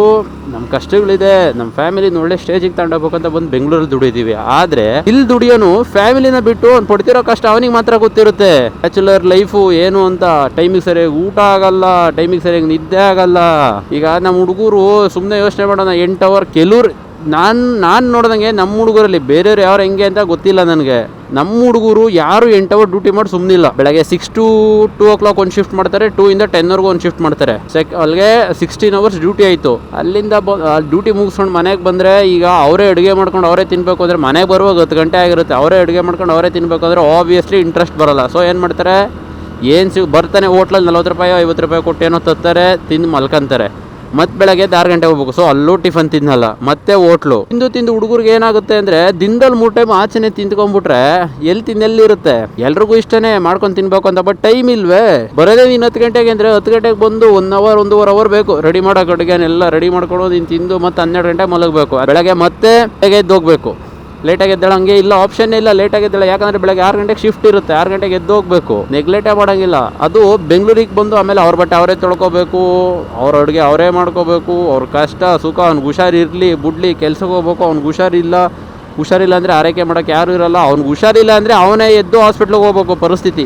ನಮ್ಮ ಕಷ್ಟಗಳಿದೆ. ನಮ್ಮ ಫ್ಯಾಮಿಲಿನ ಒಳ್ಳೆ ಸ್ಟೇಜಿಗೆ ತಗೊಂಡೋಗ್ಬೇಕಂತ ಬಂದು ಬೆಂಗಳೂರಲ್ಲಿ ದುಡಿದೀವಿ. ಆದ್ರೆ ಇಲ್ಲಿ ದುಡಿಯೋನು ಫ್ಯಾಮಿಲಿನ ಬಿಟ್ಟು ಅವ್ನು ಪಡ್ತಿರೋ ಕಷ್ಟ ಅವನಿಗೆ ಮಾತ್ರ ಗೊತ್ತಿರುತ್ತೆ. ಬ್ಯಾಚುಲರ್ ಲೈಫು ಏನು ಅಂತ ಟೈಮಿಗೆ ಸರಿಯಾಗಿ ಊಟ ಆಗಲ್ಲ ಟೈಮಿಗೆ ಸರಿಯಾಗಿ ನಿದ್ದೆ ಆಗಲ್ಲ. ಈಗ ನಮ್ಮ ಹುಡುಗರು ಸುಮ್ಮನೆ ಯೋಚನೆ ಮಾಡೋಣ, ಎಂಟು ಅವರ್ ಕೆಲವ್ರು ನಾನು ನಾನು ನೋಡ್ದಂಗೆ ನಮ್ಮ ಹುಡುಗರಲ್ಲಿ ಬೇರೆಯವ್ರು ಯಾರು ಹೆಂಗೆ ಅಂತ ಗೊತ್ತಿಲ್ಲ ನನಗೆ. ನಮ್ಮ ಹುಡುಗರು ಯಾರು ಎಂಟು ಅವರ್ ಡ್ಯೂಟಿ ಮಾಡಿ ಸುಮ್ಮನಿಲ್ಲ ಬೆಳಗ್ಗೆ six to two o'clock ಒಂದು ಶಿಫ್ಟ್ ಮಾಡ್ತಾರೆ ಟೂ ಇಂದ ಟೆನ್ವರೆಗೂ ಒಂದು ಶಿಫ್ಟ್ ಮಾಡ್ತಾರೆ. ಸೆಕ್ ಅಲ್ಲಿಗೆ ಸಿಕ್ಸ್ಟೀನ್ ಅವರ್ಸ್ ಡ್ಯೂಟಿ ಆಯಿತು. ಅಲ್ಲಿಂದ ಬ ಡ್ಯೂಟಿ ಮುಗಿಸ್ಕೊಂಡು ಮನೆಗೆ ಬಂದರೆ ಈಗ ಅವರೇ ಅಡುಗೆ ಮಾಡ್ಕೊಂಡು ಅವರೇ ತಿನ್ನಬೇಕು ಅಂದರೆ ಮನೆಗೆ ಬರುವಾಗ ಹತ್ತು ಗಂಟೆ ಆಗಿರುತ್ತೆ. ಅವರೇ ಅಡುಗೆ ಮಾಡ್ಕೊಂಡು ಅವರೇ ತಿನ್ನಬೇಕು ಅಂದರೆ ಆಬ್ವಿಯಸ್ಲಿ ಇಂಟ್ರೆಸ್ಟ್ ಬರಲ್ಲ. ಸೊ ಏನು ಮಾಡ್ತಾರೆ? ಏನು ಸಿಗ್, ಬರ್ತಾನೆ ಹೋಟ್ಲಲ್ಲಿ ನಲ್ವತ್ತು ರೂಪಾಯಿ ಐವತ್ತು ರೂಪಾಯಿ ಕೊಟ್ಟು ಏನೋ ತತ್ತಾರೆ ತಿಂದು ಮಲ್ಕೊಂತಾರೆ. ಮತ್ತೆ ಬೆಳಗ್ಗೆ ಆರು ಗಂಟೆ ಹೋಗ್ಬೇಕು. ಸೊ ಅಲ್ಲೂ ಟಿಫನ್ ತಿನ್ನಲ್ಲ. ಮತ್ತೆ ಹೋಟ್ಲು. ತಿಂದು ತಿಂದು ಹುಡುಗರಿಗೆ ಏನಾಗುತ್ತೆ ಅಂದ್ರೆ ದಿನದಲ್ಲಿ ಮೂರು ಟೈಮ್ ಆಚೆನೆ ತಿಂದ್ಕೊಂಡ್ಬಿಟ್ರೆ ಎಲ್ಲಿ ತಿನ್ನೆಲ್ಲಿರುತ್ತೆ ಎಲ್ರಿಗೂ ಇಷ್ಟನೇ, ಮಾಡ್ಕೊಂಡು ತಿನ್ಬೇಕು ಅಂತ. ಬಟ್ ಟೈಮ್ ಇಲ್ವೇ. ಬರೋದೇ ನೀನು ಹತ್ತು ಗಂಟೆಗೆ ಅಂದ್ರೆ ಹತ್ತು ಗಂಟೆಗೆ ಬಂದು ಒನ್ ಅವರ್ ಒಂದೂವರೆ ಅವರ್ ಬೇಕು. ರೆಡಿ ಮಾಡೋ ಅಡುಗೆನೆಲ್ಲ ರೆಡಿ ಮಾಡ್ಕೊಂಡು, ನೀನು ತಿಂದು ಮತ್ತೆ ಹನ್ನೆರಡು ಗಂಟೆ ಮಲಗಬೇಕು. ಬೆಳಗ್ಗೆ ಮತ್ತೆ ಬೆಳಗ್ಗೆ ಎದ್ದು ಹೋಗ್ಬೇಕು. ಲೇಟಾಗಿ ಎದ್ದೇಳ, ಹಂಗೆ ಇಲ್ಲ ಆಪ್ಷನ್ ಇಲ್ಲ, ಲೇಟಾಗಿ ಎದ್ದೇಳ. ಯಾಕಂದ್ರೆ ಬೆಳಗ್ಗೆ ಆರು ಗಂಟೆಗೆ ಶಿಫ್ಟ್ ಇರುತ್ತೆ, ಆರು ಗಂಟೆಗೆ ಎದ್ದು ಹೋಗ್ಬೇಕು. ನೆಗ್ಲೆಟೆ ಮಾಡೋಂಗಿಲ್ಲ. ಅದು ಬೆಂಗಳೂರಿಗೆ ಬಂದು ಆಮೇಲೆ ಅವ್ರ ಬಟ್ಟೆ ಅವರೇ ತೊಳ್ಕೋಬೇಕು, ಅವ್ರ ಅಡುಗೆ ಅವರೇ ಮಾಡ್ಕೋಬೇಕು. ಅವ್ರ ಕಷ್ಟ, ಸುಖ, ಅವ್ನಿಗೆ ಹುಷಾರಿರಲಿ ಬುಡ್ಲಿ, ಕೆಲ್ಸಕ್ಕೆ ಹೋಗ್ಬೇಕು, ಅವ್ನಿಗೆ ಹುಷಾರಿಲ್ಲ ಹುಷಾರಿಲ್ಲ ಅಂದರೆ ಆರೈಕೆ ಮಾಡೋಕೆ ಯಾರು ಇರಲ್ಲ. ಅವ್ನಿಗೆ ಹುಷಾರಿಲ್ಲ ಅಂದರೆ ಅವನೇ ಎದ್ದು ಹಾಸ್ಪಿಟ್ಲಿಗೆ ಹೋಗ್ಬೇಕು ಪರಿಸ್ಥಿತಿ.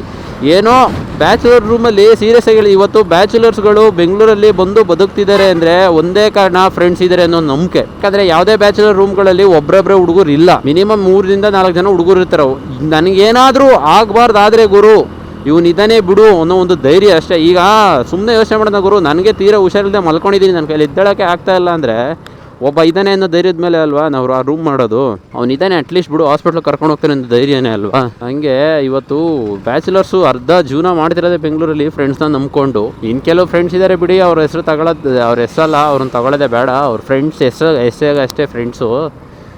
ಏನೋ ಬ್ಯಾಚುಲರ್ ರೂಮಲ್ಲಿ ಸೀರಿಯಸ್ ಆಗಿ ಇವತ್ತು ಬ್ಯಾಚುಲರ್ಸ್ಗಳು ಬೆಂಗಳೂರಲ್ಲಿ ಬಂದು ಬದುಕ್ತಿದ್ದಾರೆ ಅಂದರೆ ಒಂದೇ ಕಾರಣ ಫ್ರೆಂಡ್ಸ್ ಇದ್ದಾರೆ ಅನ್ನೋ ನಂಬಿಕೆ. ಯಾಕಂದರೆ ಯಾವುದೇ ಬ್ಯಾಚುಲರ್ ರೂಮ್ಗಳಲ್ಲಿ ಒಬ್ಬರೊಬ್ಬರೇ ಹುಡುಗರು ಇಲ್ಲ. ಮಿನಿಮಮ್ ಮೂರರಿಂದ ನಾಲ್ಕು ಜನ ಹುಡುಗರು ಇರ್ತಾರೆ. ನನಗೇನಾದರೂ ಆಗಬಾರ್ದಾದ್ರೆ ಗುರು, ಇವನು ಇದ್ದಾನೆ ಬಿಡು ಅನ್ನೋ ಒಂದು ಧೈರ್ಯ ಅಷ್ಟೇ. ಈಗ ಸುಮ್ಮನೆ ಯೋಚನೆ ಮಾಡೋಣ ಗುರು, ನನಗೆ ತೀರಾ ಹುಷಾರಿಲ್ಲದೆ ಮಲ್ಕೊಂಡಿದ್ದೀನಿ. ನನ್ನ ಕೈಲಿ ಎದ್ದೇಳಕ್ಕೆ ಆಗ್ತಾ ಇಲ್ಲ ಅಂದರೆ ಒಬ್ಬ ಇದ್ದಾನೆ ಅನ್ನೋ ಧೈರ್ಯದ ಮೇಲೆ ಅಲ್ವಾ? ನಾವು ಆ ರೂಮ್ ಮಾಡೋದು. ಅವ್ನು ಇದ್ದಾನೆ ಅಟ್ಲೀಸ್ಟ್ ಬಿಡು ಹಾಸ್ಪಿಟ್ಲ್ ಕರ್ಕೊಂಡು ಹೋಗ್ತಾನೆ ಅಂತ ಧೈರ್ಯನೇ ಅಲ್ವಾ? ಹಂಗೆ ಇವತ್ತು ಬ್ಯಾಚುಲರ್ಸು ಅರ್ಧ ಜೀವನ ಮಾಡ್ತಿರೋದೆ ಬೆಂಗಳೂರಲ್ಲಿ ಫ್ರೆಂಡ್ಸ್ನ ನಂಬ್ಕೊಂಡು. ಇನ್ನು ಕೆಲವು ಫ್ರೆಂಡ್ಸ್ ಇದ್ದಾರೆ ಬಿಡಿ, ಅವ್ರ ಹೆಸರು ತಗೊಳ್ಳೋದು ಅವ್ರ ಹೆಸರಲ್ಲ, ಅವ್ರನ್ನ ತಗೊಳ್ಳೋದೆ ಬೇಡ. ಅವ್ರ ಫ್ರೆಂಡ್ಸ್ ಹೆಸರು ಹೆಸರಾಗ ಅಷ್ಟೇ ಫ್ರೆಂಡ್ಸು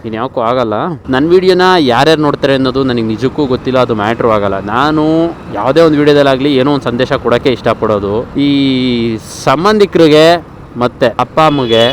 ಇನ್ಯಾವುಕ್ಕೂ ಆಗಲ್ಲ. ನನ್ನ ವೀಡಿಯೋನ ಯಾರ್ಯಾರು ನೋಡ್ತಾರೆ ಅನ್ನೋದು ನನಗೆ ನಿಜಕ್ಕೂ ಗೊತ್ತಿಲ್ಲ, ಅದು ಮ್ಯಾಟ್ರು ಆಗಲ್ಲ. ನಾನು ಯಾವುದೇ ಒಂದು ವೀಡಿಯೋದಲ್ಲಾಗಲಿ ಏನೋ ಒಂದು ಸಂದೇಶ ಕೊಡೋಕ್ಕೆ ಇಷ್ಟಪಡೋದು. ಈ ಸಂಬಂಧಿಕರಿಗೆ ಮತ್ತು ಅಪ್ಪ, ಅಮ್ಮಗೆ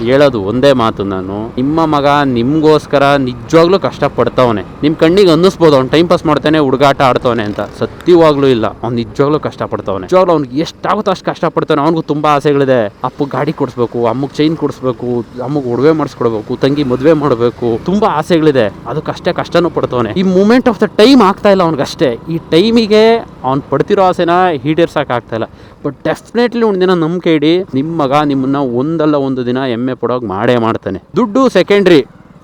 ಹೇಳೋದು ಒಂದೇ ಮಾತು ನಾನು, ನಿಮ್ಮ ಮಗ ನಿಮಗೋಸ್ಕರ ನಿಜವಾಗ್ಲೂ ಕಷ್ಟಪಡ್ತಾವನೆ. ನಿಮ್ಮ ಕಣ್ಣಿಗೆ ಅನ್ನಿಸ್ಬೋದು, ಅವ್ನು ಟೈಮ್ ಪಾಸ್ ಮಾಡ್ತಾನೆ, ಹುಡುಗಾಟ ಆಡ್ತವನೆ ಅಂತ. ಸತ್ಯವಾಗ್ಲೂ ಇಲ್ಲ, ಅವ್ನು ನಿಜವಾಗ್ಲೂ ಕಷ್ಟಪಡ್ತಾವನೆ. ನಿಜವಾಗ್ಲೂ ಅವ್ನಿಗೆ ಎಷ್ಟಾಗುತ್ತೋ ಅಷ್ಟು ಕಷ್ಟಪಡ್ತಾನೆ ಅವ್ನಿಗೂ ತುಂಬ ಆಸೆಗಳಿದೆ. ಅಪ್ಪಗೆ ಗಾಡಿ ಕೊಡಿಸ್ಬೇಕು, ಅಮ್ಮಗೆ ಚೈನ್ ಕೊಡಿಸ್ಬೇಕು, ಅಮ್ಮಗೆ ಒಡವೆ ಮಾಡಿಸ್ಕೊಡ್ಬೇಕು, ತಂಗಿ ಮದುವೆ ಮಾಡಬೇಕು. ತುಂಬ ಆಸೆಗಳಿದೆ. ಅದಕ್ಕಷ್ಟೇ ಕಷ್ಟನೂ ಪಡ್ತಾವನೆ. ಈ ಮೂಮೆಂಟ್ ಆಫ್ ದ ಟೈಮ್ ಆಗ್ತಾ ಇಲ್ಲ ಅವ್ನಿಗಷ್ಟೇ ಈ ಟೈಮಿಗೆ ಅವ್ನು ಪಡ್ತಿರೋ ಆಸೆನ ಈಡೇರ್ಸೋಕ್ಕಾಗ್ತಾ ಇಲ್ಲ. ಬಟ್ ಡೆಫಿನೆಟ್ಲಿ ಒಂದು ದಿನ ನಂಬಿಕೆ ಇಡಿ ನಿಮ್ಮ ಮಗ ನಿಮ್ಮನ್ನ ಒಂದಲ್ಲ ಒಂದು ದಿನ ಹೆಮ್ಮೆ ಪಡೋಗಿ ಮಾಡೇ ಮಾಡ್ತಾನೆ. ದುಡ್ಡು ಸೆಕೆಂಡ್ರಿ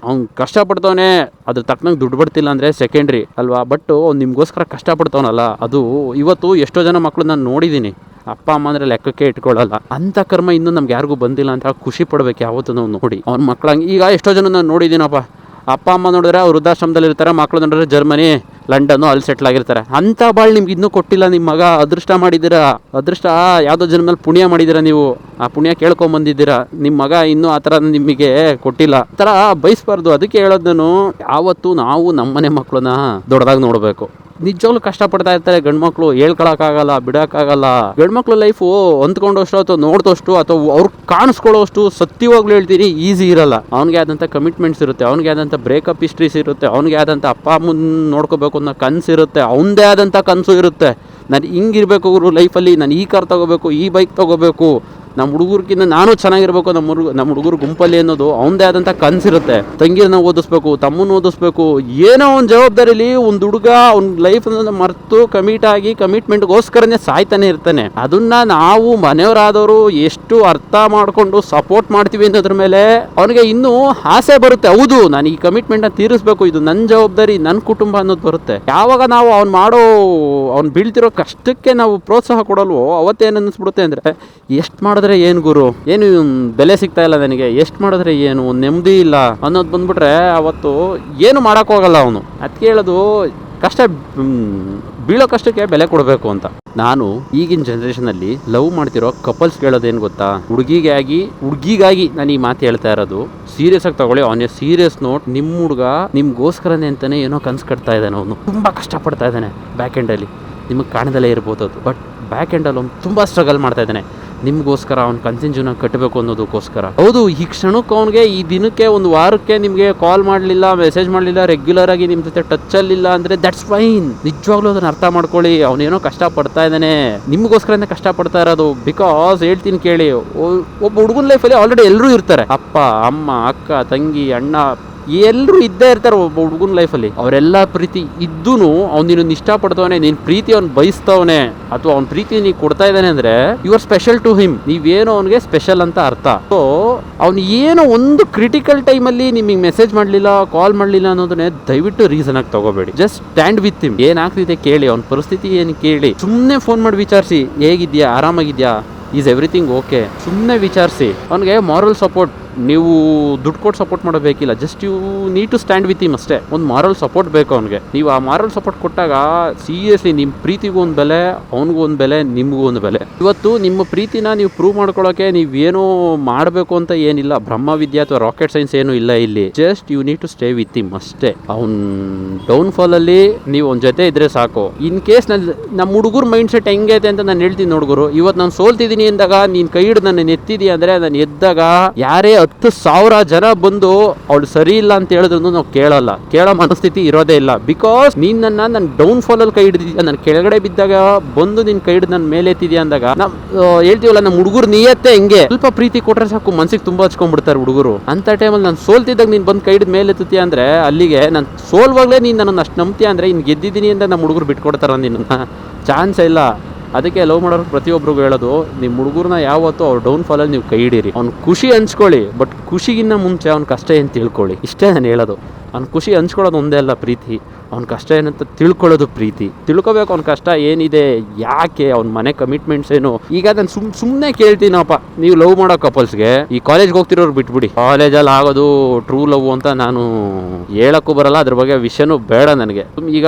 ಅವ್ನು ಕಷ್ಟಪಡ್ತವನೆ, ಅದ್ರ ತಕ್ಕನಂಗೆ ದುಡ್ಡು ಬರ್ತಿಲ್ಲ ಅಂದರೆ ಸೆಕೆಂಡ್ರಿ ಅಲ್ವಾ? ಬಟ್ ಅವ್ನು ನಿಮಗೋಸ್ಕರ ಕಷ್ಟಪಡ್ತವನಲ್ಲ, ಅದು ಇವತ್ತು ಎಷ್ಟೋ ಜನ ಮಕ್ಕಳು ನಾನು ನೋಡಿದ್ದೀನಿ ಅಪ್ಪ, ಅಮ್ಮ ಅಂದರೆ ಲೆಕ್ಕಕ್ಕೆ ಇಟ್ಕೊಳ್ಳಲ್ಲ ಅಂಥ ಕರ್ಮ ಇನ್ನೂ ನಮ್ಗೆ ಯಾರಿಗೂ ಬಂದಿಲ್ಲ ಅಂತ ಖುಷಿ ಪಡ್ಬೇಕು ಯಾವತ್ತೂ ನೋಡಿ. ಅವ್ನ ಮಕ್ಕಳಂಗೆ ಈಗ ಎಷ್ಟೋ ಜನ ನಾನು ನೋಡಿದ್ದೀನಪ್ಪ. ಅಪ್ಪ, ಅಮ್ಮ ನೋಡಿದ್ರೆ ವೃದ್ಧಾಶ್ರಮದಲ್ಲಿ ಇರ್ತಾರೆ ಮಕ್ಕಳು ನೋಡಿದ್ರೆ ಜರ್ಮನಿ, ಲಂಡನ್ನು ಅಲ್ಲಿ ಸೆಟ್ಲ್ ಆಗಿರ್ತಾರೆ. ಅಂಥ ಬಾಳ್ ನಿಮ್ಗೆ ಇನ್ನೂ ಕೊಟ್ಟಿಲ್ಲ ನಿಮ್ಮ ಮಗ. ಅದೃಷ್ಟ ಮಾಡಿದ್ದೀರಾ? ಅದೃಷ್ಟ ಯಾವುದೋ ಜನ್ಮದಲ್ಲಿ ಪುಣ್ಯ ಮಾಡಿದ್ದೀರಾ ನೀವು? ಆ ಪುಣ್ಯ ಕೇಳ್ಕೊಂಬಂದಿದ್ದೀರಾ? ನಿಮ್ಮ ಮಗ ಇನ್ನೂ ಆ ಥರ ನಿಮಗೆ ಕೊಟ್ಟಿಲ್ಲ. ಆ ಥರ ಬಯಸ್ಬಾರ್ದು. ಅದಕ್ಕೆ ಹೇಳೋದು ನಾನು, ಯಾವತ್ತು ನಾವು ನಮ್ಮನೆ ಮಕ್ಕಳನ್ನ ದೊಡ್ಡದಾಗಿ ನೋಡಬೇಕು. ನಿಜವಾಗ್ಲೂ ಕಷ್ಟಪಡ್ತಾ ಇರ್ತಾರೆ ಗಂಡ್ಮಕ್ಳು, ಹೇಳ್ಕೊಳಕ್ಕಾಗಲ್ಲ, ಬಿಡೋಕ್ಕಾಗಲ್ಲ. ಗಂಡ್ಮಕ್ಳು ಲೈಫು ಹೊಂದ್ಕೊಂಡಷ್ಟು ಅಥವಾ ನೋಡಿದಷ್ಟು ಅಥವಾ ಅವ್ರು ಕಾಣಿಸ್ಕೊಳ್ಳೋಷ್ಟು ಸತ್ಯವಾಗ್ಲೂ ಹೇಳ್ತೀನಿ ಈಸಿ ಇರಲ್ಲ. ಅವ್ನಿಗೆ ಆದಂಥ ಕಮಿಟ್ಮೆಂಟ್ಸ್ ಇರುತ್ತೆ, ಅವ್ನಿಗೆ ಆದಂಥ ಬ್ರೇಕಪ್ ಹಿಸ್ಟ್ರೀಸ್ ಇರುತ್ತೆ, ಅವ್ನಿಗೆ ಆದಂಥ ಅಪ್ಪ ಅಮ್ಮನ ನೋಡ್ಕೋಬೇಕು ಅನ್ನೋ ಕನಸು ಇರುತ್ತೆ, ಅವನದೇ ಆದಂಥ ಕನಸು ಇರುತ್ತೆ. ನಾನು ಹಿಂಗಿರ್ಬೇಕು ಗುರು ಲೈಫಲ್ಲಿ ನಾನು ಈ ಕಾರ್ ತಗೋಬೇಕು, ಈ ಬೈಕ್ ತೊಗೋಬೇಕು ನಮ್ಮ ಹುಡುಗರ್ಗಿಂತ ನಾನು ಚೆನ್ನಾಗಿರ್ಬೇಕು ನಮ್ಮ ಹುಡುಗ ನಮ್ಮ ಹುಡುಗರು ಗುಂಪಲ್ಲಿ ಅನ್ನೋದು ಅವನದೇ ಆದಂಥ ಕನಸಿರುತ್ತೆ. ತಂಗಿರನ್ನ ಓದಿಸ್ಬೇಕು, ತಮ್ಮನ್ನು ಓದಿಸ್ಬೇಕು, ಏನೋ ಒಂದು ಜವಾಬ್ದಾರಿಲಿ ಒಂದು ಹುಡುಗ ಅವ್ನ ಲೈಫ್ ಮರೆತು ಕಮಿಟ್ ಆಗಿ ಕಮಿಟ್ಮೆಂಟ್ಗೋಸ್ಕರನೇ ಸಾಯ್ತಾನೆ ಇರ್ತಾನೆ. ಅದನ್ನ ನಾವು ಮನೆಯವರಾದವರು ಎಷ್ಟು ಅರ್ಥ ಮಾಡಿಕೊಂಡು ಸಪೋರ್ಟ್ ಮಾಡ್ತೀವಿ ಅನ್ನೋದ್ರ ಮೇಲೆ ಅವನಿಗೆ ಇನ್ನೂ ಆಸೆ ಬರುತ್ತೆ. ಹೌದು, ನಾನು ಈ ಕಮಿಟ್ಮೆಂಟ್ನ ತೀರಿಸ್ಬೇಕು, ಇದು ನನ್ನ ಜವಾಬ್ದಾರಿ ನನ್ನ ಕುಟುಂಬ ಅನ್ನೋದು ಬರುತ್ತೆ. ಯಾವಾಗ ನಾವು ಅವ್ನು ಮಾಡೋ, ಅವ್ನು ಬೀಳ್ತಿರೋ ಕಷ್ಟಕ್ಕೆ ನಾವು ಪ್ರೋತ್ಸಾಹ ಕೊಡಲ್ವೋ, ಅವತ್ತೇನು ಅನ್ನಿಸ್ಬಿಡುತ್ತೆ ಅಂದರೆ, ಎಷ್ಟು ಮಾಡಿದ್ರೆ ಏನು ಗುರು? ಏನು ಬೆಲೆ ಸಿಗ್ತಾ ಇಲ್ಲ ನನಗೆ. ಎಷ್ಟು ಮಾಡಿದ್ರೆ ಏನು? ನೆಮ್ಮದಿ ಇಲ್ಲ ಅನ್ನೋದು ಬಂದ್ಬಿಟ್ರೆ ಅವತ್ತು ಏನು ಮಾಡೋಕ್ಕೋಗಲ್ಲ ಅವನು. ಅದಕ್ಕೆ ಹೇಳೋದು, ಕಷ್ಟ ಬೀಳೋ ಕಷ್ಟಕ್ಕೆ ಬೆಲೆ ಕೊಡಬೇಕು ಅಂತ. ನಾನು ಈಗಿನ ಜನ್ರೇಷನಲ್ಲಿ ಲವ್ ಮಾಡ್ತಿರೋ ಕಪಲ್ಸ್ ಕೇಳೋದೇನು ಗೊತ್ತಾ? ಹುಡುಗಿಗಾಗಿ ಹುಡುಗಿಗಾಗಿ ನಾನು ಈ ಮಾತು ಹೇಳ್ತಾ ಇರೋದು. ಸೀರಿಯಸ್ ಆಗಿ ತಗೊಳ್ಳಿ. ಎ ಸೀರಿಯಸ್ ನೋಟ್ ನಿಮ್ಮ ಹುಡುಗ ನಿಮ್ಗೋಸ್ಕರನೇ ಅಂತಾನೆ ಏನೋ ಕನ್ಸು ಕಟ್ತಾ ಇದ್ದಾನೆ ಅವನು. ತುಂಬ ಕಷ್ಟಪಡ್ತಾ ಇದ್ದಾನೆ ಬ್ಯಾಕ್ ಎಂಡಲ್ಲಿ ನಿಮಗೆ ಕಾಣದಲ್ಲೇ ಇರ್ಬೋದು ಅದು. ಬಟ್ ಬ್ಯಾಕ್ ಎಂಡಲ್ಲಿ ಅವ್ನು ತುಂಬ ಸ್ಟ್ರಗಲ್ ಮಾಡ್ತಾ ಇದ್ದಾನೆ. ನಿಮಗೋಸ್ಕರ ಅವ್ನ ಕನ್ಸಿನ ಜೀವನ ಕಟ್ಟಬೇಕು ಅನ್ನೋದಕ್ಕೋಸ್ಕರ. ಹೌದು, ಈ ಕ್ಷಣಕ್ಕೆ ಅವನಿಗೆ ಈ ದಿನಕ್ಕೆ ಒಂದು ವಾರಕ್ಕೆ ನಿಮಗೆ ಕಾಲ್ ಮಾಡಲಿಲ್ಲ ಮೆಸೇಜ್ ಮಾಡಲಿಲ್ಲ ರೆಗ್ಯುಲರ್ ಆಗಿ ನಿಮ್ಮ ಜೊತೆ ಟಚ್ ಅಲ್ಲಿಲ್ಲ ಅಂದರೆ ದಟ್ಸ್ ಫೈನ್ ನಿಜವಾಗ್ಲೂ ಅದನ್ನ ಅರ್ಥ ಮಾಡ್ಕೊಳ್ಳಿ, ಅವನೇನೋ ಕಷ್ಟ ಪಡ್ತಾ ಇದ್ದಾನೆ. ನಿಮಗೋಸ್ಕರ ಕಷ್ಟ ಪಡ್ತಾ ಇರೋದು. ಬಿಕಾಸ್ ಹೇಳ್ತೀನಿ ಕೇಳಿ ಒಬ್ಬ ಹುಡುಗನ ಲೈಫಲ್ಲಿ ಆಲ್ರೆಡಿ ಎಲ್ಲರೂ ಇರ್ತಾರೆ. ಅಪ್ಪ, ಅಮ್ಮ, ಅಕ್ಕ, ತಂಗಿ, ಅಣ್ಣ ಎಲ್ಲರೂ ಇದ್ದೇ ಇರ್ತಾರೆ ಒಬ್ಬ ಹುಡುಗನ ಲೈಫಲ್ಲಿ ಅವರೆಲ್ಲ ಪ್ರೀತಿ ಇದ್ದೂ ಅವ್ನು ನಿನ್ನ ಇಷ್ಟಪಡ್ತವನೆ ನಿನ್ನ ಪ್ರೀತಿ ಅವ್ನು ಬಯಸ್ತವನೆ, ಅಥವಾ ಅವ್ನ ಪ್ರೀತಿ ನೀ ಕೊಡ್ತಾ ಇದ್ದಾನೆ ಅಂದ್ರೆ you are special to him ನೀವೇನೋ ಅವನಿಗೆ ಸ್ಪೆಷಲ್ ಅಂತ ಅರ್ಥ. ಸೊ ಅವ್ನು ಏನೋ ಒಂದು ಕ್ರಿಟಿಕಲ್ ಟೈಮಲ್ಲಿ ನಿಮಗೆ ಮೆಸೇಜ್ ಮಾಡಲಿಲ್ಲ ಕಾಲ್ ಮಾಡಲಿಲ್ಲ ಅನ್ನೋದನ್ನೇ ದಯವಿಟ್ಟು ರೀಸನ್ ಆಗಿ ತಗೋಬೇಡಿ. ಜಸ್ಟ್ ಸ್ಟ್ಯಾಂಡ್ ವಿತ್ ಹಿಮ್ ಏನಾಗ್ತಿದೆ ಕೇಳಿ, ಅವ್ನ ಪರಿಸ್ಥಿತಿ ಏನು ಕೇಳಿ. ಸುಮ್ಮನೆ ಫೋನ್ ಮಾಡಿ ವಿಚಾರಿಸಿ, ಹೇಗಿದ್ಯಾ? ಆರಾಮಾಗಿದ್ಯಾ? ಈಸ್ ಎವ್ರಿಥಿಂಗ್ ಓಕೆ ಸುಮ್ಮನೆ ವಿಚಾರಿಸಿ. ಅವನಿಗೆ ಮಾರಲ್ ಸಪೋರ್ಟ್ ನೀವು ದುಡ್ಡು ಕೊಟ್ಟು ಸಪೋರ್ಟ್ ಮಾಡಬೇಕಿಲ್ಲ just you need to stand with him ಅಷ್ಟೇ. ಒಂದು ಮಾರಲ್ ಸಪೋರ್ಟ್ ಬೇಕು ಅವನಿಗೆ. ನೀವು ಆ ಮಾರಲ್ ಸಪೋರ್ಟ್ ಕೊಟ್ಟಾಗ ಸೀರಿಯಸ್ಲಿ ನಿಮ್ಮ ಪ್ರೀತಿಗೂ ಒಂದು ಬೆಲೆ, ಅವನಿಗೂ ಒಂದು ಬೆಲೆ, ನಿಮಗೂ ಒಂದು ಬೆಲೆ. ಇವತ್ತು ನಿಮ್ಮ ಪ್ರೀತಿನ ನೀವು ಪ್ರೂವ್ ಮಾಡ್ಕೊಳ್ಳೋಕೆ ನೀವೇನೋ ಮಾಡಬೇಕು ಅಂತ ಏನಿಲ್ಲ. ಬ್ರಹ್ಮ ವಿದ್ಯೆ ಅಥವಾ ರಾಕೆಟ್ ಸೈನ್ಸ್ ಏನು ಇಲ್ಲ ಇಲ್ಲಿ. Just you need to stay with him ಅಷ್ಟೇ. ಅವ್ನ ಡೌನ್ ಫಾಲ್ ಅಲ್ಲಿ ನೀವು ಒಂದ್ ಜೊತೆ ಇದ್ರೆ ಸಾಕು. ಇನ್ ಕೇಸ್ ನನ್ನ ನಮ್ಮ ಹುಡುಗರ ಮೈಂಡ್ ಸೆಟ್ ಹೆಂಗೈತೆ ಅಂತ ನಾನು ಹೇಳ್ತೀನಿ ನೋಡ್ಗುರು ಇವತ್ತು ನಾನು ಸೋಲ್ತಿದ್ದೀನಿ ಅಂದಾಗ ನೀನ್ ಕೈ ಹಿಡಿದು ನನ್ನ ಎತ್ತಿದಿ ಅಂದ್ರೆ ನಾನು ಎದ್ದಾಗ ಯಾರೇ ಹತ್ತು ಸಾವಿರ ಜನ ಬಂದು ಅವಳು ಸರಿ ಇಲ್ಲ ಅಂತ ಹೇಳಿದ್ರು ನಾವು ಕೇಳಲ್ಲ. ಕೇಳೋ ಮನಸ್ಥಿತಿ ಇರೋದೇ ಇಲ್ಲ. ಬಿಕಾಸ್ ನೀನ್ ನನ್ನ ನನ್ನ ಡೌನ್ ಫಾಲ್ ಅಲ್ಲಿ ಕೈ ಹಿಡಿದಿದ್ಯಾ? ನಾನು ಕೆಳಗಡೆ ಬಿದ್ದಾಗ ಬಂದು ನಿನ್ ಕೈ ಹಿಡಿದು ನನ್ನ ಮೇಲೆ ಎತ್ತಿದ್ಯಾ ಅಂದಾಗ? ಆ, ಹೇಳ್ತೀವಲ್ಲ ನಮ್ಮ ಹುಡುಗರು ನೀಯತ್ತೆ ಹಿಂಗೆ? ಸ್ವಲ್ಪ ಪ್ರೀತಿ ಕೊಟ್ರೆ ಸಾಕು ಮನ್ಸಿಗೆ ತುಂಬಾ ಹಚ್ಕೊಂಡ್ಬಿಡ್ತಾರೆ ಹುಡುಗರು. ಅಂತ ಟೈಮಲ್ಲಿ ನಾನು ಸೋಲ್ತಿದ್ದಾಗ ನೀನ್ ಬಂದು ಕೈ ಹಿಡಿದ ಮೇಲೆ ಎತ್ತುತ್ತೀಯ ಅಂದ್ರೆ ಅಲ್ಲಿಗೆ ನಾನು ಸೋಲ್ವಾಗ್ಲೇ ನೀನ್ ನನ್ನ ಅಷ್ಟು ನಂಬ್ತೀಯ ಅಂದ್ರೆ ಇನ್ ಗೆದ್ದಿದ್ದೀನಿ ಅಂತ ನಮ್ಮ ಹುಡುಗರು ಬಿಟ್ಕೊಡ್ತಾರ ನಿನ್ನ ಚಾನ್ಸ್ ಇಲ್ಲ. ಅದಕ್ಕೆ ಲವ್ ಮಾಡೋರು ಪ್ರತಿಯೊಬ್ಬರಿಗೂ ಹೇಳೋದು ನಿಮ್ಮ ಹುಡುಗರನ್ನ ಯಾವತ್ತೂ ಅವ್ರ ಡೌನ್ ಫಾಲಲ್ಲಿ ನೀವು ಕೈ ಹಿಡೀರಿ. ಅವ್ನ ಖುಷಿ ಹಂಚ್ಕೊಳ್ಳಿ ಬಟ್ ಖುಷಿಗಿನ್ನ ಮುಂಚೆ ಅವ್ನ ಕಷ್ಟ ಏನು ತಿಳ್ಕೊಳ್ಳಿ. ಇಷ್ಟೇ ನಾನು ಹೇಳೋದು. ಅವ್ನ ಖುಷಿ ಹಂಚ್ಕೊಳ್ಳೋದು ಒಂದೇ ಅಲ್ಲ ಪ್ರೀತಿ. ಅವ್ನ ಕಷ್ಟ ಏನಂತ ತಿಳ್ಕೊಳ್ಳೋದು ಪ್ರೀತಿ. ತಿಳ್ಕೊಬೇಕು ಅವ್ನ ಕಷ್ಟ ಏನಿದೆ, ಯಾಕೆ, ಅವ್ನ ಮನೆ ಕಮಿಟ್ಮೆಂಟ್ಸ್ ಏನು? ಈಗ ಅದನ್ನ ಸುಮ್ ಸುಮ್ಮನೆ ಕೇಳ್ತೀನಪ್ಪ. ನೀವು ಲವ್ ಮಾಡೋ ಕಪಲ್ಸ್ಗೆ ಈ ಕಾಲೇಜ್ಗೆ ಹೋಗ್ತಿರೋರು ಬಿಟ್ಬಿಡಿ. ಕಾಲೇಜಲ್ಲಿ ಆಗೋದು ಟ್ರೂ ಲವ್ ಅಂತ ನಾನು ಹೇಳಕ್ಕೂ ಬರಲ್ಲ. ಅದ್ರ ಬಗ್ಗೆ ವಿಷಯನೂ ಬೇಡ ನನಗೆ. ಈಗ